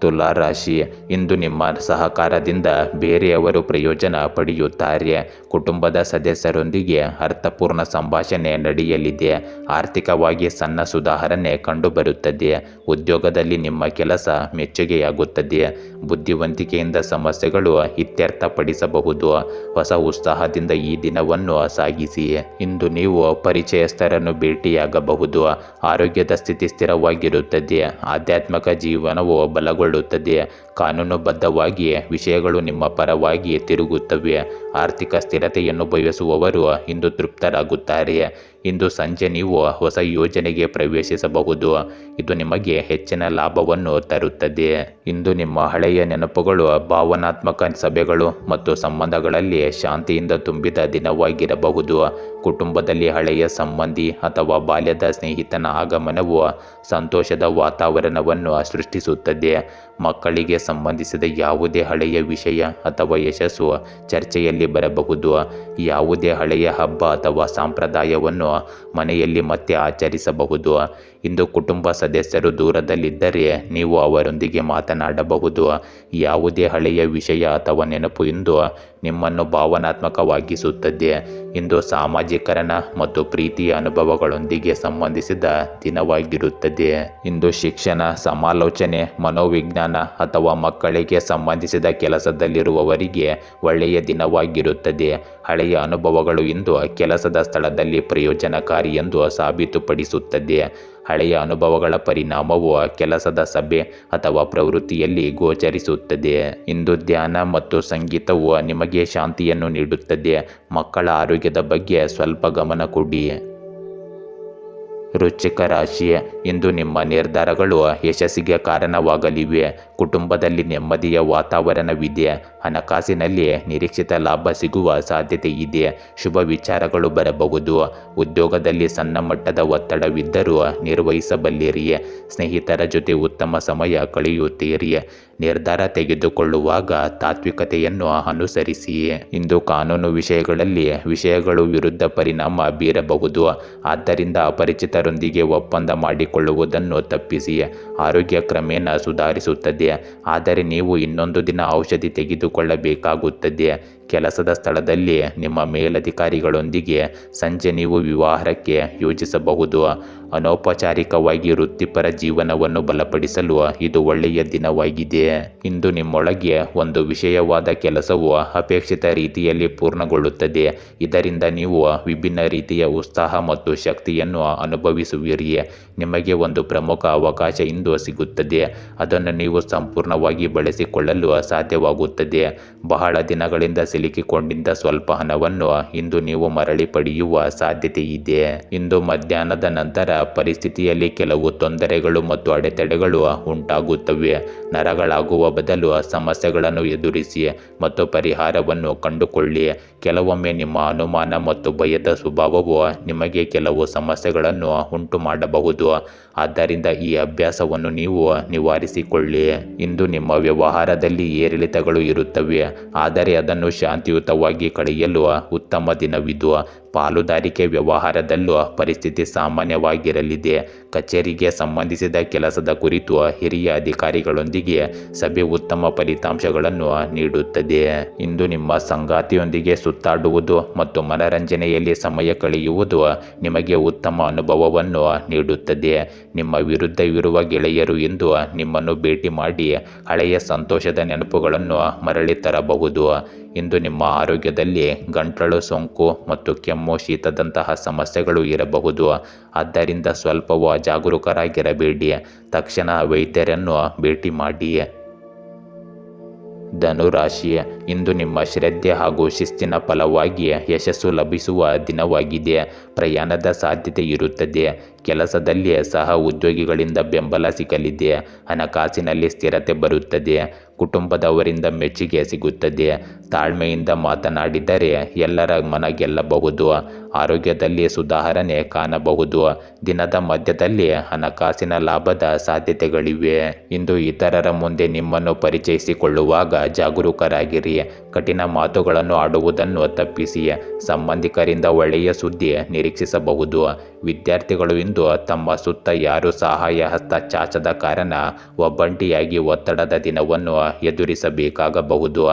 ತುಲಾ ರಾಶಿ. ಇಂದು ನಿಮ್ಮ ಸಹಕಾರದಿಂದ ಬೇರೆಯವರು ಪ್ರಯೋಜನ ಪಡೆಯುತ್ತಾರೆ. ಕುಟುಂಬದ ಸದಸ್ಯರೊಂದಿಗೆ ಅರ್ಥಪೂರ್ಣ ಸಂಭಾಷಣೆ ನಡೆಯಲಿದೆ. ಆರ್ಥಿಕವಾಗಿ ಸಣ್ಣ ಸುಧಾರಣೆ ಕಂಡುಬರುತ್ತದೆ. ಉದ್ಯೋಗದಲ್ಲಿ ನಿಮ್ಮ ಕೆಲಸ ಮೆಚ್ಚುಗೆಯಾಗುತ್ತದೆ. ಬುದ್ಧಿವಂತಿಕೆಯಿಂದ ಸಮಸ್ಯೆಗಳು ಇತ್ಯರ್ಥಪಡಿಸಬಹುದು. ಹೊಸ ಉತ್ಸಾಹದಿಂದ ಈ ದಿನವನ್ನು ಸಾಗಿಸಿ. ಇಂದು ನೀವು ಪರಿಚಯಸ್ಥರನ್ನು ಭೇಟಿಯಾಗಬಹುದು. ಆರೋಗ್ಯದ ಸ್ಥಿತಿ ಸ್ಥಿರವಾಗಿರುತ್ತದೆ. ಆಧ್ಯಾತ್ಮಿಕ ಜೀವನವು ಬಲಗೊಳ್ಳುತ್ತದೆ ಕಾನೂನುಬದ್ಧವಾಗಿ ವಿಷಯಗಳು ನಿಮ್ಮ ಪರವಾಗಿ ತಿರುಗುತ್ತವೆ ಆರ್ಥಿಕ ಸ್ಥಿರತೆಯನ್ನು ಬಯಸುವವರು ಇಂದು ತೃಪ್ತರಾಗುತ್ತಾರೆ. ಇಂದು ಸಂಜೆ ನೀವು ಹೊಸ ಯೋಜನೆಗೆ ಪ್ರವೇಶಿಸಬಹುದು. ಇದು ನಿಮಗೆ ಹೆಚ್ಚಿನ ಲಾಭವನ್ನು ತರುತ್ತದೆ. ಇಂದು ನಿಮ್ಮ ಹಳೆಯ ನೆನಪುಗಳು, ಭಾವನಾತ್ಮಕ ಸಭೆಗಳು ಮತ್ತು ಸಂಬಂಧಗಳಲ್ಲಿ ಶಾಂತಿಯಿಂದ ತುಂಬಿದ ದಿನವಾಗಿರಬಹುದು. ಕುಟುಂಬದಲ್ಲಿ ಹಳೆಯ ಸಂಬಂಧಿ ಅಥವಾ ಬಾಲ್ಯದ ಸ್ನೇಹಿತನ ಆಗಮನವು ಸಂತೋಷದ ವಾತಾವರಣವನ್ನು ಸೃಷ್ಟಿಸುತ್ತದೆ. ಮಕ್ಕಳಿಗೆ ಸಂಬಂಧಿಸಿದ ಯಾವುದೇ ಹಳೆಯ ವಿಷಯ ಅಥವಾ ಯಶಸ್ಸು ಚರ್ಚೆಯಲ್ಲಿ ಬರಬಹುದು. ಯಾವುದೇ ಹಳೆಯ ಹಬ್ಬ ಅಥವಾ ಸಂಪ್ರದಾಯವನ್ನು ಮನೆಯಲ್ಲಿ ಮತ್ತೆ ಆಚರಿಸಬಹುದು. ಇಂದು ಕುಟುಂಬ ಸದಸ್ಯರು ದೂರದಲ್ಲಿದ್ದರೆ ನೀವು ಅವರೊಂದಿಗೆ ಮಾತನಾಡಬಹುದು. ಯಾವುದೇ ಹಳೆಯ ವಿಷಯ ಅಥವಾ ನೆನಪು ಇಂದು ನಿಮ್ಮನ್ನು ಭಾವನಾತ್ಮಕವಾಗಿಸುತ್ತದೆ. ಇಂದು ಸಾಮಾಜಿಕರಣ ಮತ್ತು ಪ್ರೀತಿಯ ಅನುಭವಗಳೊಂದಿಗೆ ಸಂಬಂಧಿಸಿದ ದಿನವಾಗಿರುತ್ತದೆ. ಇಂದು ಶಿಕ್ಷಣ, ಸಮಾಲೋಚನೆ, ಮನೋವಿಜ್ಞಾನ ಅಥವಾ ಮಕ್ಕಳಿಗೆ ಸಂಬಂಧಿಸಿದ ಕೆಲಸದಲ್ಲಿರುವವರಿಗೆ ಒಳ್ಳೆಯ ದಿನವಾಗಿರುತ್ತದೆ. ಹಳೆಯ ಅನುಭವಗಳು ಇಂದು ಕೆಲಸದ ಸ್ಥಳದಲ್ಲಿ ಪ್ರಯೋಜನಕಾರಿ ಎಂದು ಸಾಬೀತುಪಡಿಸುತ್ತದೆ. ಹಳೆಯ ಅನುಭವಗಳ ಪರಿಣಾಮವು ಕೆಲಸದ ಸಭೆ ಅಥವಾ ಪ್ರವೃತ್ತಿಯಲ್ಲಿ ಗೋಚರಿಸುತ್ತದೆ. ಇಂದು ಧ್ಯಾನ ಮತ್ತು ಸಂಗೀತವು ನಿಮಗೆ ಶಾಂತಿಯನ್ನು ನೀಡುತ್ತದೆ. ಮಕ್ಕಳ ಆರೋಗ್ಯದ ಬಗ್ಗೆ ಸ್ವಲ್ಪ ಗಮನ ಕೊಡಿ. ವೃಶ್ಚಿಕ ರಾಶಿ ಇಂದು ನಿಮ್ಮ ನಿರ್ಧಾರಗಳು ಯಶಸ್ಸಿಗೆ ಕಾರಣವಾಗಲಿವೆ. ಕುಟುಂಬದಲ್ಲಿ ನೆಮ್ಮದಿಯ ವಾತಾವರಣವಿದೆ. ಹಣಕಾಸಿನಲ್ಲಿ ನಿರೀಕ್ಷಿತ ಲಾಭ ಸಿಗುವ ಸಾಧ್ಯತೆ ಇದೆ. ಶುಭ ವಿಚಾರಗಳು ಬರಬಹುದು. ಉದ್ಯೋಗದಲ್ಲಿ ಸಣ್ಣ ಮಟ್ಟದ ಒತ್ತಡವಿದ್ದರೂ ನಿರ್ವಹಿಸಬಲ್ಲಿರಿ. ಸ್ನೇಹಿತರ ಜೊತೆ ಉತ್ತಮ ಸಮಯ ಕಳೆಯುತ್ತೀರಿ. ನಿರ್ಧಾರ ತೆಗೆದುಕೊಳ್ಳುವಾಗ ತಾತ್ವಿಕತೆಯನ್ನು ಅನುಸರಿಸಿ. ಇಂದು ಕಾನೂನು ವಿಷಯಗಳಲ್ಲಿ ವಿಷಯಗಳು ವಿರುದ್ಧ ಪರಿಣಾಮ ಬೀರಬಹುದು. ಆದ್ದರಿಂದ ಅಪರಿಚಿತರೊಂದಿಗೆ ಒಪ್ಪಂದ ಮಾಡಿಕೊಳ್ಳುವುದನ್ನು ತಪ್ಪಿಸಿ. ಆರೋಗ್ಯ ಕ್ರಮೇಣ ಸುಧಾರಿಸುತ್ತದೆ. ಆದರೆ ನೀವು ಇನ್ನೊಂದು ದಿನ ಔಷಧಿ ತೆಗೆದುಕೊಳ್ಳಬೇಕಾಗುತ್ತದೆ. ಕೆಲಸದ ಸ್ಥಳದಲ್ಲಿ ನಿಮ್ಮ ಮೇಲಧಿಕಾರಿಗಳೊಂದಿಗೆ ಸಂಜೆ ನೀವು ವಿವಾಹಕ್ಕೆ ಯೋಜಿಸಬಹುದು. ಅನೌಪಚಾರಿಕವಾಗಿ ವೃತ್ತಿಪರ ಜೀವನವನ್ನು ಬಲಪಡಿಸಲು ಇದು ಒಳ್ಳೆಯ ದಿನವಾಗಿದೆ. ಇಂದು ನಿಮ್ಮೊಳಗೆ ಒಂದು ವಿಷಯವಾದ ಕೆಲಸವು ಅಪೇಕ್ಷಿತ ರೀತಿಯಲ್ಲಿ ಪೂರ್ಣಗೊಳ್ಳುತ್ತದೆ. ಇದರಿಂದ ನೀವು ವಿಭಿನ್ನ ರೀತಿಯ ಉತ್ಸಾಹ ಮತ್ತು ಶಕ್ತಿಯನ್ನು ಅನುಭವಿಸುವಿರಿ. ನಿಮಗೆ ಒಂದು ಪ್ರಮುಖ ಅವಕಾಶ ಇಂದು ಸಿಗುತ್ತದೆ. ಅದನ್ನು ನೀವು ಸಂಪೂರ್ಣವಾಗಿ ಬಳಸಿಕೊಳ್ಳಲು ಸಾಧ್ಯವಾಗುತ್ತದೆ. ಬಹಳ ದಿನಗಳಿಂದ ಸಿಲುಕಿಕೊಂಡಿದ್ದ ಸ್ವಲ್ಪ ಹಣವನ್ನು ಇಂದು ನೀವು ಮರಳಿ ಪಡೆಯುವ ಸಾಧ್ಯತೆ ಇದೆ ಇಂದು ಮಧ್ಯಾಹ್ನದ ನಂತರ ಪರಿಸ್ಥಿತಿಯಲ್ಲಿ ಕೆಲವು ತೊಂದರೆಗಳು ಮತ್ತು ಅಡೆತಡೆಗಳು ಉಂಟಾಗುತ್ತವೆ. ನರಗಳಾಗುವ ಬದಲು ಸಮಸ್ಯೆಗಳನ್ನು ಎದುರಿಸಿ ಮತ್ತು ಪರಿಹಾರವನ್ನು ಕಂಡುಕೊಳ್ಳಿ. ಕೆಲವೊಮ್ಮೆ ನಿಮ್ಮ ಅನುಮಾನ ಮತ್ತು ಭಯದ ಸ್ವಭಾವವು ನಿಮಗೆ ಕೆಲವು ಸಮಸ್ಯೆಗಳನ್ನು ಉಂಟು ಮಾಡಬಹುದು ಆದ್ದರಿಂದ ಈ ಅಭ್ಯಾಸವನ್ನು ನೀವು ನಿವಾರಿಸಿಕೊಳ್ಳಿ. ಇಂದು ನಿಮ್ಮ ವ್ಯವಹಾರದಲ್ಲಿ ಏರಿಳಿತಗಳು ಇರುತ್ತವೆ, ಆದರೆ ಅದನ್ನು ಶಾಂತಿಯುತವಾಗಿ ಕಳೆಯಲು ಉತ್ತಮ ದಿನವಿದು ಪಾಲುದಾರಿಕೆ ವ್ಯವಹಾರದಲ್ಲೂ ಪರಿಸ್ಥಿತಿ ಸಾಮಾನ್ಯವಾಗಿರಲಿದೆ. ಕಚೇರಿಗೆ ಸಂಬಂಧಿಸಿದ ಕೆಲಸದ ಕುರಿತು ಹಿರಿಯ ಅಧಿಕಾರಿಗಳೊಂದಿಗೆ ಸಭೆ ಉತ್ತಮ ಫಲಿತಾಂಶಗಳನ್ನು ನೀಡುತ್ತದೆ. ಇಂದು ನಿಮ್ಮ ಸಂಗಾತಿಯೊಂದಿಗೆ ಸುತ್ತಾಡುವುದು ಮತ್ತು ಮನರಂಜನೆಯಲ್ಲಿ ಸಮಯ ಕಳೆಯುವುದು ನಿಮಗೆ ಉತ್ತಮ ಅನುಭವವನ್ನು ನೀಡುತ್ತದೆ. ನಿಮ್ಮ ವಿರುದ್ಧವಿರುವ ಗೆಳೆಯರು ಎಂದು ನಿಮ್ಮನ್ನು ಭೇಟಿ ಮಾಡಿ ಹಳೆಯ ಸಂತೋಷದ ನೆನಪುಗಳನ್ನು ಮರಳಿ ತರಬಹುದು. ಇಂದು ನಿಮ್ಮ ಆರೋಗ್ಯದಲ್ಲಿ ಗಂಟಲು ಸೋಂಕು ಮತ್ತು ಕೆಮ್ಮು ಶೀತದಂತಹ ಸಮಸ್ಯೆಗಳು ಇರಬಹುದು. ಆದ್ದರಿಂದ ಸ್ವಲ್ಪವೂ ಅಜಾಗರೂಕರಾಗಿರಬೇಡಿ. ತಕ್ಷಣ ವೈದ್ಯರನ್ನು ಭೇಟಿ ಮಾಡಿ. ಧನುರಾಶಿ ಇಂದು ನಿಮ್ಮ ಶ್ರದ್ಧೆ ಹಾಗೂ ಶಿಸ್ತಿನ ಫಲವಾಗಿ ಯಶಸ್ಸು ಲಭಿಸುವ ದಿನವಾಗಿದೆ. ಪ್ರಯಾಣದ ಸಾಧ್ಯತೆ ಇರುತ್ತದೆ. ಕೆಲಸದಲ್ಲಿ ಸಹ ಉದ್ಯೋಗಿಗಳಿಂದ ಬೆಂಬಲ ಸಿಗಲಿದೆ. ಹಣಕಾಸಿನಲ್ಲಿ ಸ್ಥಿರತೆ ಬರುತ್ತದೆ. ಕುಟುಂಬದವರಿಂದ ಮೆಚ್ಚುಗೆ ಸಿಗುತ್ತದೆ. ತಾಳ್ಮೆಯಿಂದ ಮಾತನಾಡಿದರೆ ಎಲ್ಲರ ಮನ ಗೆಲ್ಲಬಹುದು. ಆರೋಗ್ಯದಲ್ಲಿ ಸುಧಾರಣೆ ಕಾಣಬಹುದು. ದಿನದ ಮಧ್ಯದಲ್ಲಿ ಹಣಕಾಸಿನ ಲಾಭದ ಸಾಧ್ಯತೆಗಳಿವೆ. ಇಂದು ಇತರರ ಮುಂದೆ ನಿಮ್ಮನ್ನು ಪರಿಚಯಿಸಿಕೊಳ್ಳುವಾಗ ಜಾಗರೂಕರಾಗಿರಿ. ಕಠಿಣ ಮಾತುಗಳನ್ನು ಆಡುವುದನ್ನು ತಪ್ಪಿಸಿ. ಸಂಬಂಧಿಕರಿಂದ ಒಳ್ಳೆಯ ಸುದ್ದಿ ನಿರೀಕ್ಷಿಸಬಹುದು. ವಿದ್ಯಾರ್ಥಿಗಳು ಇಂದು ತಮ್ಮ ಸುತ್ತ ಯಾರು ಸಹಾಯ ಹಸ್ತ ಚಾಚದ ಕಾರಣ ಒಬ್ಬಂಟಿಯಾಗಿ ಒತ್ತಡದ ದಿನವನ್ನು ಎದುರಿಸಬೇಕಾಗಬಹುದು.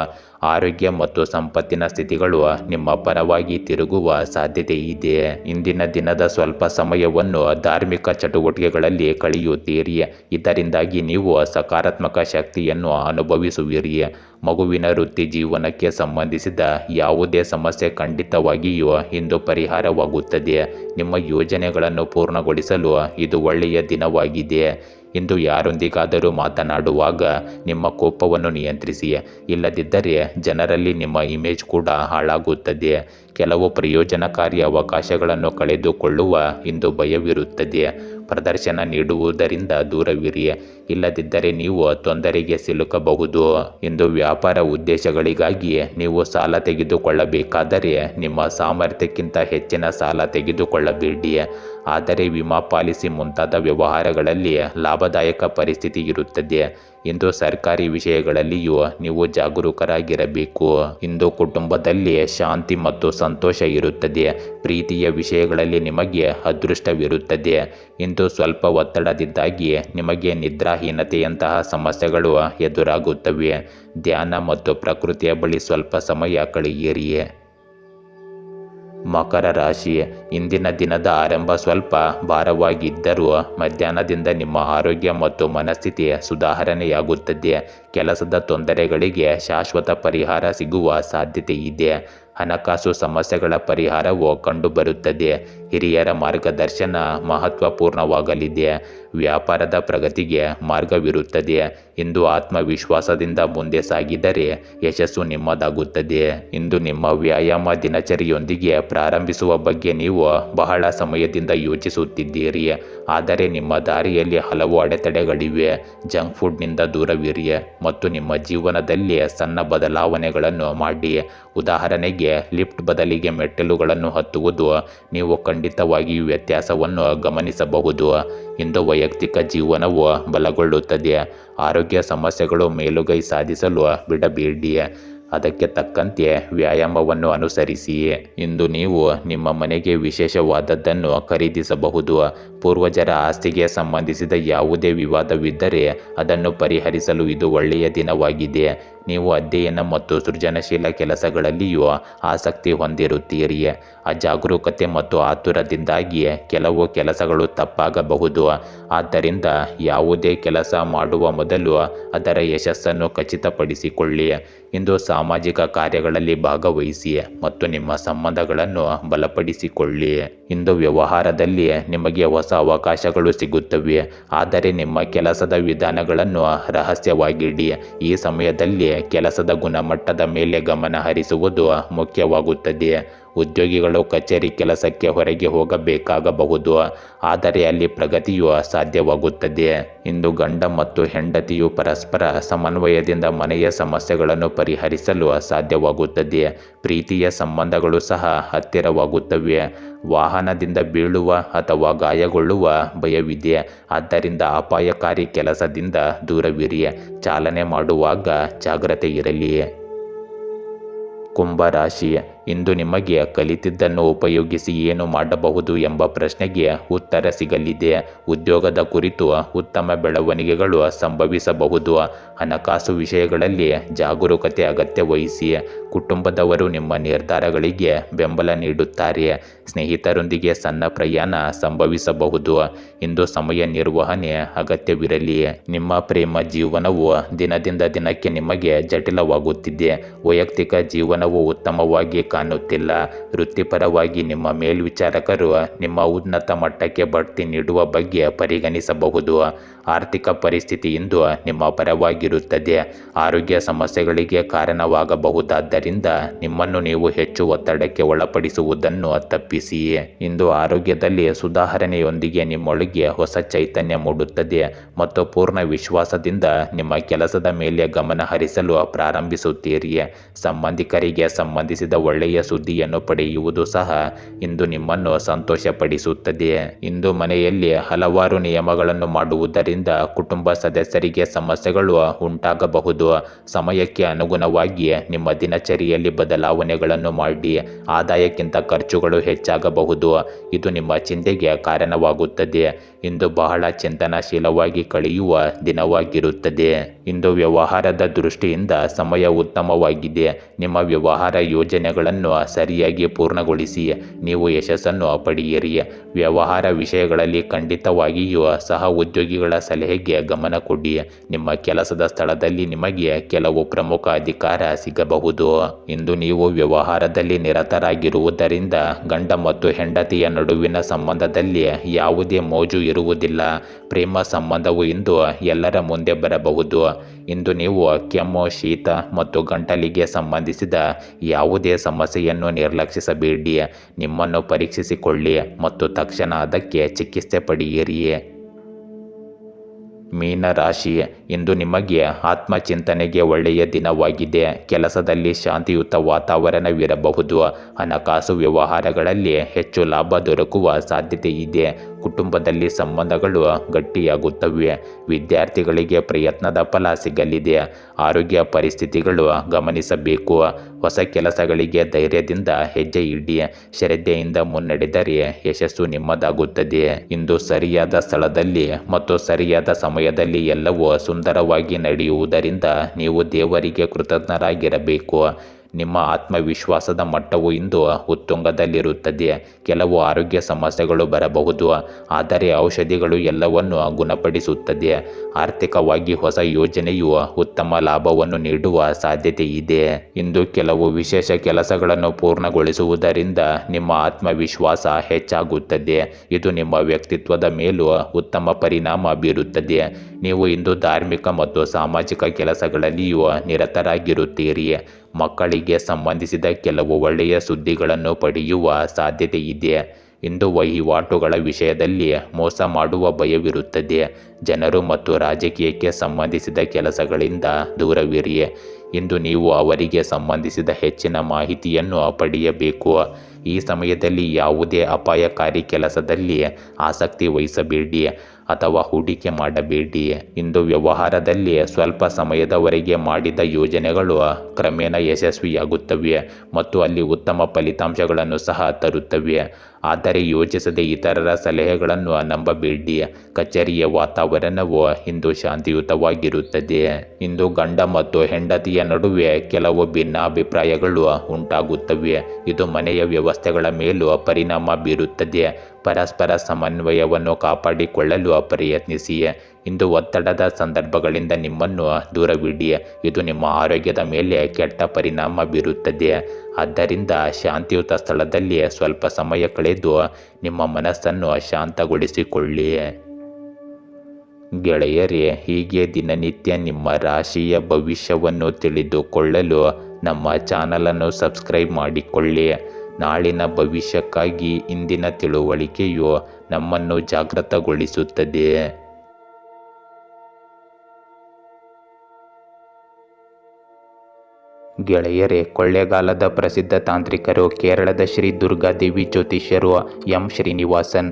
ಆರೋಗ್ಯ ಮತ್ತು ಸಂಪತ್ತಿನ ಸ್ಥಿತಿಗಳು ನಿಮ್ಮ ಪರವಾಗಿ ತಿರುಗುವ ಸಾಧ್ಯತೆ ಇದೆ ಇಂದಿನ ದಿನದ ಸ್ವಲ್ಪ ಸಮಯವನ್ನು ಧಾರ್ಮಿಕ ಚಟುವಟಿಕೆಗಳಲ್ಲಿ ಕಳೆಯುತ್ತೀರಿ. ಇದರಿಂದಾಗಿ ನೀವು ಸಕಾರಾತ್ಮಕ ಶಕ್ತಿಯನ್ನು ಅನುಭವಿಸುವಿರಿ. ಮಗುವಿನ ವೃತ್ತಿ ಜೀವನಕ್ಕೆ ಸಂಬಂಧಿಸಿದ ಯಾವುದೇ ಸಮಸ್ಯೆ ಖಂಡಿತವಾಗಿಯೂ ಇಂದು ಪರಿಹಾರವಾಗುತ್ತದೆ. ನಿಮ್ಮ ಯೋಜನೆಗಳನ್ನು ಪೂರ್ಣಗೊಳಿಸಲು ಇದು ಒಳ್ಳೆಯ ದಿನವಾಗಿದೆ. ಇಂದು ಯಾರೊಂದಿಗಾದರೂ ಮಾತನಾಡುವಾಗ ನಿಮ್ಮ ಕೋಪವನ್ನು ನಿಯಂತ್ರಿಸಿ ಇಲ್ಲದಿದ್ದರೆ ಜನರಲ್ಲಿ ನಿಮ್ಮ ಇಮೇಜ್ ಕೂಡ ಹಾಳಾಗುತ್ತದೆ. ಕೆಲವು ಪ್ರಯೋಜನಕಾರಿ ಅವಕಾಶಗಳನ್ನು ಕಳೆದುಕೊಳ್ಳುವ ಎಂದು ಭಯವಿರುತ್ತದೆ. ಪ್ರದರ್ಶನ ನೀಡುವುದರಿಂದ ದೂರವಿರಿ. ಇಲ್ಲದಿದ್ದರೆ ನೀವು ತೊಂದರೆಗೆ ಸಿಲುಕಬಹುದು. ಎಂದು ವ್ಯಾಪಾರ ಉದ್ದೇಶಗಳಿಗಾಗಿ ನೀವು ಸಾಲ ತೆಗೆದುಕೊಳ್ಳಬೇಕಾದರೆ ನಿಮ್ಮ ಸಾಮರ್ಥ್ಯಕ್ಕಿಂತ ಹೆಚ್ಚಿನ ಸಾಲ ತೆಗೆದುಕೊಳ್ಳಬೇಡಿ. ಆದರೆ ವಿಮಾ ಪಾಲಿಸಿ ಮುಂತಾದ ವ್ಯವಹಾರಗಳಲ್ಲಿ ಲಾಭದಾಯಕ ಪರಿಸ್ಥಿತಿ ಇರುತ್ತದೆ. ಇಂದು ಸರ್ಕಾರಿ ವಿಷಯಗಳಲ್ಲಿಯೂ ನೀವು ಜಾಗರೂಕರಾಗಿರಬೇಕು. ಇಂದು ಕುಟುಂಬದಲ್ಲಿ ಶಾಂತಿ ಮತ್ತು ಸಂತೋಷ ಇರುತ್ತದೆ ಪ್ರೀತಿಯ ವಿಷಯಗಳಲ್ಲಿ ನಿಮಗೆ ಅದೃಷ್ಟವಿರುತ್ತದೆ ಇಂದು ಸ್ವಲ್ಪ ಒತ್ತಡದಿಂದಾಗಿ ನಿಮಗೆ ನಿದ್ರಾಹೀನತೆಯಂತಹ ಸಮಸ್ಯೆಗಳು ಎದುರಾಗುತ್ತವೆ. ಧ್ಯಾನ ಮತ್ತು ಪ್ರಕೃತಿಯ ಬಳಿ ಸ್ವಲ್ಪ ಸಮಯ ಕಳೆಯಿರಿ. ಮಕರ ರಾಶಿ. ಇಂದಿನ ದಿನದ ಆರಂಭ ಸ್ವಲ್ಪ ಭಾರವಾಗಿದ್ದರೂ ಮಧ್ಯಾಹ್ನದಿಂದ ನಿಮ್ಮ ಆರೋಗ್ಯ ಮತ್ತು ಮನಸ್ಥಿತಿ ಸುಧಾರಣೆಯಾಗುತ್ತದೆ. ಕೆಲಸದ ತೊಂದರೆಗಳಿಗೆ ಶಾಶ್ವತ ಪರಿಹಾರ ಸಿಗುವ ಸಾಧ್ಯತೆ ಇದೆ ಹಣಕಾಸು ಸಮಸ್ಯೆಗಳ ಪರಿಹಾರವು ಕಂಡುಬರುತ್ತದೆ. ಹಿರಿಯರ ಮಾರ್ಗದರ್ಶನ ಮಹತ್ವಪೂರ್ಣವಾಗಲಿದೆ. ವ್ಯಾಪಾರದ ಪ್ರಗತಿಗೆ ಮಾರ್ಗವಿರುತ್ತದೆ. ಇಂದು ಆತ್ಮವಿಶ್ವಾಸದಿಂದ ಮುಂದೆ ಸಾಗಿದರೆ ಯಶಸ್ಸು ನಿಮ್ಮದಾಗುತ್ತದೆ. ಇಂದು ನಿಮ್ಮ ವ್ಯಾಯಾಮ ದಿನಚರಿಯೊಂದಿಗೆ ಪ್ರಾರಂಭಿಸುವ ಬಗ್ಗೆ ನೀವು ಬಹಳ ಸಮಯದಿಂದ ಯೋಚಿಸುತ್ತಿದ್ದೀರಿ. ಆದರೆ ನಿಮ್ಮ ದಾರಿಯಲ್ಲಿ ಹಲವು ಅಡೆತಡೆಗಳಿವೆ. ಜಂಕ್ ಫುಡ್ನಿಂದ ದೂರವಿರಿ ಮತ್ತು ನಿಮ್ಮ ಜೀವನದಲ್ಲಿ ಸಣ್ಣ ಬದಲಾವಣೆಗಳನ್ನು ಮಾಡಿ. ಉದಾಹರಣೆಗೆ, ಲಿಫ್ಟ್ ಬದಲಿಗೆ ಮೆಟ್ಟಿಲುಗಳನ್ನು ಹತ್ತುವುದು. ನೀವು ಖಂಡಿತವಾಗಿಯೂ ವ್ಯತ್ಯಾಸವನ್ನು ಗಮನಿಸಬಹುದು. ಇಂದು ವೈಯಕ್ತಿಕ ಜೀವನವು ಬಲಗೊಳ್ಳುತ್ತದೆ. ಆರೋಗ್ಯ ಸಮಸ್ಯೆಗಳು ಮೇಲುಗೈ ಸಾಧಿಸಲು ಬಿಡಬೇಡಿ. ಅದಕ್ಕೆ ತಕ್ಕಂತೆ ವ್ಯಾಯಾಮವನ್ನು ಅನುಸರಿಸಿ. ಇಂದು ನೀವು ನಿಮ್ಮ ಮನೆಗೆ ವಿಶೇಷವಾದದ್ದನ್ನು ಖರೀದಿಸಬಹುದು. ಪೂರ್ವಜರ ಆಸ್ತಿಗೆ ಸಂಬಂಧಿಸಿದ ಯಾವುದೇ ವಿವಾದವಿದ್ದರೆ ಅದನ್ನು ಪರಿಹರಿಸಲು ಇದು ಒಳ್ಳೆಯ ದಿನವಾಗಿದೆ. ನೀವು ಅಧ್ಯಯನ ಮತ್ತು ಸೃಜನಶೀಲ ಕೆಲಸಗಳಲ್ಲಿಯೂ ಆಸಕ್ತಿ ಹೊಂದಿರುತ್ತೀರಿ. ಅಜಾಗರೂಕತೆ ಮತ್ತು ಆತುರದಿಂದಾಗಿ ಕೆಲವು ಕೆಲಸಗಳು ತಪ್ಪಾಗಬಹುದು. ಆದ್ದರಿಂದ ಯಾವುದೇ ಕೆಲಸ ಮಾಡುವ ಮೊದಲು ಅದರ ಯಶಸ್ಸನ್ನು ಖಚಿತಪಡಿಸಿಕೊಳ್ಳಿ. ಇಂದು ಸಾಮಾಜಿಕ ಕಾರ್ಯಗಳಲ್ಲಿ ಭಾಗವಹಿಸಿ ಮತ್ತು ನಿಮ್ಮ ಸಂಬಂಧಗಳನ್ನು ಬಲಪಡಿಸಿಕೊಳ್ಳಿ. ಇಂದು ವ್ಯವಹಾರದಲ್ಲಿ ನಿಮಗೆ ಹೊಸ ಅವಕಾಶಗಳು ಸಿಗುತ್ತವೆ. ಆದರೆ ನಿಮ್ಮ ಕೆಲಸದ ವಿಧಾನಗಳನ್ನು ರಹಸ್ಯವಾಗಿಡಿ. ಈ ಸಮಯದಲ್ಲಿ ಕೆಲಸದ ಗುಣಮಟ್ಟದ ಮೇಲೆ ಗಮನ ಹರಿಸುವುದು ಮುಖ್ಯವಾಗುತ್ತದೆ. ಉದ್ಯೋಗಿಗಳು ಕಚೇರಿ ಕೆಲಸಕ್ಕೆ ಹೊರಗೆ ಹೋಗಬೇಕಾಗಬಹುದು. ಆದರೆ ಅಲ್ಲಿ ಪ್ರಗತಿಯು ಅಸಾಧ್ಯವಾಗುತ್ತದೆ. ಇಂದು ಗಂಡ ಮತ್ತು ಹೆಂಡತಿಯು ಪರಸ್ಪರ ಸಮನ್ವಯದಿಂದ ಮನೆಯ ಸಮಸ್ಯೆಗಳನ್ನು ಪರಿಹರಿಸಲು ಸಾಧ್ಯವಾಗುತ್ತದೆ ಪ್ರೀತಿಯ ಸಂಬಂಧಗಳು ಸಹ ಹತ್ತಿರವಾಗುತ್ತವೆ. ವಾಹನದಿಂದ ಬೀಳುವ ಅಥವಾ ಗಾಯಗೊಳ್ಳುವ ಭಯವಿದೆ. ಆದ್ದರಿಂದ ಅಪಾಯಕಾರಿ ಕೆಲಸದಿಂದ ದೂರವಿರಿ. ಚಾಲನೆ ಮಾಡುವಾಗ ಜಾಗ್ರತೆ ಇರಲಿ. ಕುಂಭರಾಶಿ ಇಂದು ನಿಮಗೆ ಕಲಿತಿದ್ದನ್ನು ಉಪಯೋಗಿಸಿ ಏನು ಮಾಡಬಹುದು ಎಂಬ ಪ್ರಶ್ನೆಗೆ ಉತ್ತರ ಸಿಗಲಿದೆ. ಉದ್ಯೋಗದ ಕುರಿತು ಉತ್ತಮ ಬೆಳವಣಿಗೆಗಳು ಸಂಭವಿಸಬಹುದು. ಹಣಕಾಸು ವಿಷಯಗಳಲ್ಲಿ ಜಾಗರೂಕತೆ ಅಗತ್ಯ ವಹಿಸಿ ಕುಟುಂಬದವರು ನಿಮ್ಮ ನಿರ್ಧಾರಗಳಿಗೆ ಬೆಂಬಲ ನೀಡುತ್ತಾರೆ. ಸ್ನೇಹಿತರೊಂದಿಗೆ ಸಣ್ಣ ಪ್ರಯಾಣ ಸಂಭವಿಸಬಹುದು. ಇಂದು ಸಮಯ ನಿರ್ವಹಣೆ ಅಗತ್ಯವಿರಲಿ. ನಿಮ್ಮ ಪ್ರೇಮ ಜೀವನವು ದಿನದಿಂದ ದಿನಕ್ಕೆ ನಿಮಗೆ ಜಟಿಲವಾಗುತ್ತಿದೆ. ವೈಯಕ್ತಿಕ ಜೀವನವು ಉತ್ತಮವಾಗಿ ಕಾಣುತ್ತಿಲ್ಲ. ವೃತ್ತಿಪರವಾಗಿ ನಿಮ್ಮ ಮೇಲ್ವಿಚಾರಕರು ನಿಮ್ಮ ಉನ್ನತ ಮಟ್ಟಕ್ಕೆ ಬಡ್ತಿ ನೀಡುವ ಬಗ್ಗೆ ಪರಿಗಣಿಸಬಹುದು. ಆರ್ಥಿಕ ಪರಿಸ್ಥಿತಿ ಇಂದು ನಿಮ್ಮ ಪರವಾಗಿರುತ್ತದೆ. ಆರೋಗ್ಯ ಸಮಸ್ಯೆಗಳಿಗೆ ಕಾರಣವಾಗಬಹುದಾದ್ದರಿಂದ ನಿಮ್ಮನ್ನು ನೀವು ಹೆಚ್ಚು ಒತ್ತಡಕ್ಕೆ ಒಳಪಡಿಸುವುದನ್ನು ತಪ್ಪಿಸಿ ಇಂದು ಆರೋಗ್ಯದಲ್ಲಿ ಸುಧಾರಣೆಯೊಂದಿಗೆ ನಿಮ್ಮೊಳಗೆ ಹೊಸ ಚೈತನ್ಯ ಮೂಡುತ್ತದೆ ಮತ್ತು ಪೂರ್ಣ ವಿಶ್ವಾಸದಿಂದ ನಿಮ್ಮ ಕೆಲಸದ ಮೇಲೆ ಗಮನ ಹರಿಸಲು ಪ್ರಾರಂಭಿಸುತ್ತೀರಿ. ಸಂಬಂಧಿಕರಿಗೆ ಸಂಬಂಧಿಸಿದ ಒಳ್ಳೆಯ ಸುದ್ದಿಯನ್ನು ಪಡೆಯುವುದು ಸಹ ಇಂದು ನಿಮ್ಮನ್ನು ಸಂತೋಷಪಡಿಸುತ್ತದೆ. ಇಂದು ಮನೆಯಲ್ಲಿ ಹಲವಾರು ನಿಯಮಗಳನ್ನು ಮಾಡುವುದರಿಂದ ಕಾರಣದಿಂದ ಕುಟುಂಬ ಸದಸ್ಯರಿಗೆ ಸಮಸ್ಯೆಗಳು ಉಂಟಾಗಬಹುದು. ಸಮಯಕ್ಕೆ ಅನುಗುಣವಾಗಿ ನಿಮ್ಮ ದಿನಚರಿಯಲ್ಲಿ ಬದಲಾವಣೆಗಳನ್ನು ಮಾಡಿ, ಆದಾಯಕ್ಕಿಂತ ಖರ್ಚುಗಳು ಹೆಚ್ಚಾಗಬಹುದು. ಇದು ನಿಮ್ಮ ಚಿಂತೆಗೆ ಕಾರಣವಾಗುತ್ತದೆ. ಇಂದು ಬಹಳ ಚಿಂತನಶೀಲವಾಗಿ ಕಳೆಯುವ ದಿನವಾಗಿರುತ್ತದೆ. ಇಂದು ವ್ಯವಹಾರದ ದೃಷ್ಟಿಯಿಂದ ಸಮಯ ಉತ್ತಮವಾಗಿದೆ. ನಿಮ್ಮ ವ್ಯವಹಾರ ಯೋಜನೆಗಳನ್ನು ಸರಿಯಾಗಿ ಪೂರ್ಣಗೊಳಿಸಿ, ನೀವು ಯಶಸ್ಸನ್ನು ಪಡೆಯಿರಿ. ವ್ಯವಹಾರ ವಿಷಯಗಳಲ್ಲಿ ಖಂಡಿತವಾಗಿಯೂ ಸಹ ಉದ್ಯೋಗಿಗಳ ಸಲಹೆಗೆ ಗಮನ ಕೊಡಿ. ನಿಮ್ಮ ಕೆಲಸದ ಸ್ಥಳದಲ್ಲಿ ನಿಮಗೆ ಕೆಲವು ಪ್ರಮುಖ ಅಧಿಕಾರ ಸಿಗಬಹುದು. ಇಂದು ನೀವು ವ್ಯವಹಾರದಲ್ಲಿ ನಿರತರಾಗಿರುವುದರಿಂದ ಗಂಡ ಮತ್ತು ಹೆಂಡತಿಯ ನಡುವಿನ ಸಂಬಂಧದಲ್ಲಿ ಯಾವುದೇ ಮೋಜು ಇರುವುದಿಲ್ಲ. ಪ್ರೇಮ ಸಂಬಂಧವು ಇಂದು ಎಲ್ಲರ ಮುಂದೆ ಬರಬಹುದು. ಇಂದು ನೀವು ಕೆಮ್ಮು, ಶೀತ ಮತ್ತು ಗಂಟಲಿಗೆ ಸಂಬಂಧಿಸಿದ ಯಾವುದೇ ಸಮಸ್ಯೆಯನ್ನು ನಿರ್ಲಕ್ಷಿಸಬೇಡಿ. ನಿಮ್ಮನ್ನು ಪರೀಕ್ಷಿಸಿಕೊಳ್ಳಿ ಮತ್ತು ತಕ್ಷಣ ಅದಕ್ಕೆ ಚಿಕಿತ್ಸೆ ಪಡೆಯಿರಿ. ಮೀನರಾಶಿ, ಇಂದು ನಿಮಗೆ ಆತ್ಮಚಿಂತನೆಗೆ ಒಳ್ಳೆಯ ದಿನವಾಗಿದೆ. ಕೆಲಸದಲ್ಲಿ ಶಾಂತಿಯುತ ವಾತಾವರಣವಿರಬಹುದು. ಹಣಕಾಸು ವ್ಯವಹಾರಗಳಲ್ಲಿ ಹೆಚ್ಚು ಲಾಭ ದೊರಕುವ ಸಾಧ್ಯತೆ ಇದೆ ಕುಟುಂಬದಲ್ಲಿ ಸಂಬಂಧಗಳು ಗಟ್ಟಿಯಾಗುತ್ತವೆ. ವಿದ್ಯಾರ್ಥಿಗಳಿಗೆ ಪ್ರಯತ್ನದ ಫಲ ಸಿಗಲಿದೆ. ಆರೋಗ್ಯ ಪರಿಸ್ಥಿತಿಗಳು ಗಮನಿಸಬೇಕು. ಹೊಸ ಕೆಲಸಗಳಿಗೆ ಧೈರ್ಯದಿಂದ ಹೆಜ್ಜೆ ಇಡಿ. ಶ್ರದ್ಧೆಯಿಂದ ಮುನ್ನಡೆದರೆ ಯಶಸ್ಸು ನಿಮ್ಮದಾಗುತ್ತದೆ. ಇಂದು ಸರಿಯಾದ ಸ್ಥಳದಲ್ಲಿ ಮತ್ತು ಸರಿಯಾದ ಸಮಯದಲ್ಲಿ ಎಲ್ಲವೂ ಸುಂದರವಾಗಿ ನಡೆಯುವುದರಿಂದ ನೀವು ದೇವರಿಗೆ ಕೃತಜ್ಞರಾಗಿರಬೇಕು. ನಿಮ್ಮ ಆತ್ಮವಿಶ್ವಾಸದ ಮಟ್ಟವು ಇಂದು ಉತ್ತುಂಗದಲ್ಲಿರುತ್ತದೆ. ಕೆಲವು ಆರೋಗ್ಯ ಸಮಸ್ಯೆಗಳು ಬರಬಹುದು, ಆದರೆ ಔಷಧಿಗಳು ಎಲ್ಲವನ್ನು ಗುಣಪಡಿಸುತ್ತದೆ. ಆರ್ಥಿಕವಾಗಿ ಹೊಸ ಯೋಜನೆಯು ಉತ್ತಮ ಲಾಭವನ್ನು ನೀಡುವ ಸಾಧ್ಯತೆ ಇದೆ. ಇಂದು ಕೆಲವು ವಿಶೇಷ ಕೆಲಸಗಳನ್ನು ಪೂರ್ಣಗೊಳಿಸುವುದರಿಂದ ನಿಮ್ಮ ಆತ್ಮವಿಶ್ವಾಸ ಹೆಚ್ಚಾಗುತ್ತದೆ. ಇದು ನಿಮ್ಮ ವ್ಯಕ್ತಿತ್ವದ ಮೇಲೂ ಉತ್ತಮ ಪರಿಣಾಮ ಬೀರುತ್ತದೆ. ನೀವು ಇಂದು ಧಾರ್ಮಿಕ ಮತ್ತು ಸಾಮಾಜಿಕ ಕೆಲಸಗಳಲ್ಲಿಯೂ ನಿರತರಾಗಿರುತ್ತೀರಿ. ಮಕ್ಕಳಿಗೆ ಸಂಬಂಧಿಸಿದ ಕೆಲವು ಒಳ್ಳೆಯ ಸುದ್ದಿಗಳನ್ನು ಪಡೆಯುವ ಸಾಧ್ಯತೆ ಇದೆ. ಇಂದು ವಹಿವಾಟುಗಳ ವಿಷಯದಲ್ಲಿ ಮೋಸ ಮಾಡುವ ಭಯವಿರುತ್ತದೆ. ಜನರು ಮತ್ತು ರಾಜಕೀಯಕ್ಕೆ ಸಂಬಂಧಿಸಿದ ಕೆಲಸಗಳಿಂದ ದೂರವಿರಿ. ಇಂದು ನೀವು ಅವರಿಗೆ ಸಂಬಂಧಿಸಿದ ಹೆಚ್ಚಿನ ಮಾಹಿತಿಯನ್ನು ಪಡೆಯಬೇಕು. ಈ ಸಮಯದಲ್ಲಿ ಯಾವುದೇ ಅಪಾಯಕಾರಿ ಕೆಲಸದಲ್ಲಿ ಆಸಕ್ತಿ ವಹಿಸಬೇಡಿ. ಅಥವಾ ಹೂಡಿಕೆ ಮಾಡಬೇಡಿ ಇಂದು ವ್ಯವಹಾರದಲ್ಲಿ ಸ್ವಲ್ಪ ಸಮಯದವರೆಗೆ ಮಾಡಿದ ಯೋಜನೆಗಳು ಕ್ರಮೇಣ ಯಶಸ್ವಿಯಾಗುತ್ತವೆ ಮತ್ತು ಅಲ್ಲಿ ಉತ್ತಮ ಫಲಿತಾಂಶಗಳನ್ನು ಸಹ ತರುತ್ತವೆ. ಆದರೆ ಯೋಚಿಸದೆ ಇತರರ ಸಲಹೆಗಳನ್ನು ನಂಬಬೇಡಿ. ಕಚೇರಿಯ ವಾತಾವರಣವು ಇಂದು ಶಾಂತಿಯುತವಾಗಿರುತ್ತದೆ. ಇಂದು ಗಂಡ ಮತ್ತು ಹೆಂಡತಿಯ ನಡುವೆ ಕೆಲವು ಭಿನ್ನಾಭಿಪ್ರಾಯಗಳು ಉಂಟಾಗುತ್ತವೆ. ಇದು ಮನೆಯ ವ್ಯವಸ್ಥೆಗಳ ಮೇಲೂ ಪರಿಣಾಮ ಬೀರುತ್ತದೆ. ಪರಸ್ಪರ ಸಮನ್ವಯವನ್ನು ಕಾಪಾಡಿಕೊಳ್ಳಲು ಪ್ರಯತ್ನಿಸಿ. ಇಂದು ಒತ್ತಡದ ಸಂದರ್ಭಗಳಿಂದ ನಿಮ್ಮನ್ನು ದೂರವಿಡಿ. ಇದು ನಿಮ್ಮ ಆರೋಗ್ಯದ ಮೇಲೆ ಕೆಟ್ಟ ಪರಿಣಾಮ ಬೀರುತ್ತದೆ. ಆದ್ದರಿಂದ ಶಾಂತಿಯುತ ಸ್ಥಳದಲ್ಲಿ ಸ್ವಲ್ಪ ಸಮಯ ಕಳೆದು ನಿಮ್ಮ ಮನಸ್ಸನ್ನು ಶಾಂತಗೊಳಿಸಿಕೊಳ್ಳಿ. ಗೆಳೆಯರೇ, ಹೀಗೆ ದಿನನಿತ್ಯ ನಿಮ್ಮ ರಾಶಿಯ ಭವಿಷ್ಯವನ್ನು ತಿಳಿದುಕೊಳ್ಳಲು ನಮ್ಮ ಚಾನಲನ್ನು ಸಬ್ಸ್ಕ್ರೈಬ್ ಮಾಡಿಕೊಳ್ಳಿ. ನಾಳಿನ ಭವಿಷ್ಯಕ್ಕಾಗಿ ಇಂದಿನ ತಿಳುವಳಿಕೆಯು ನಮ್ಮನ್ನು ಜಾಗೃತಗೊಳಿಸುತ್ತದೆ. ಗೆಳೆಯರೇ ಕೊಳ್ಳೇಗಾಲದ ಪ್ರಸಿದ್ಧ ತಾಂತ್ರಿಕರು ಕೇರಳದ ಶ್ರೀ ದುರ್ಗಾದೇವಿ ಜ್ಯೋತಿಷ್ಯರು ಎಂ ಶ್ರೀನಿವಾಸನ್.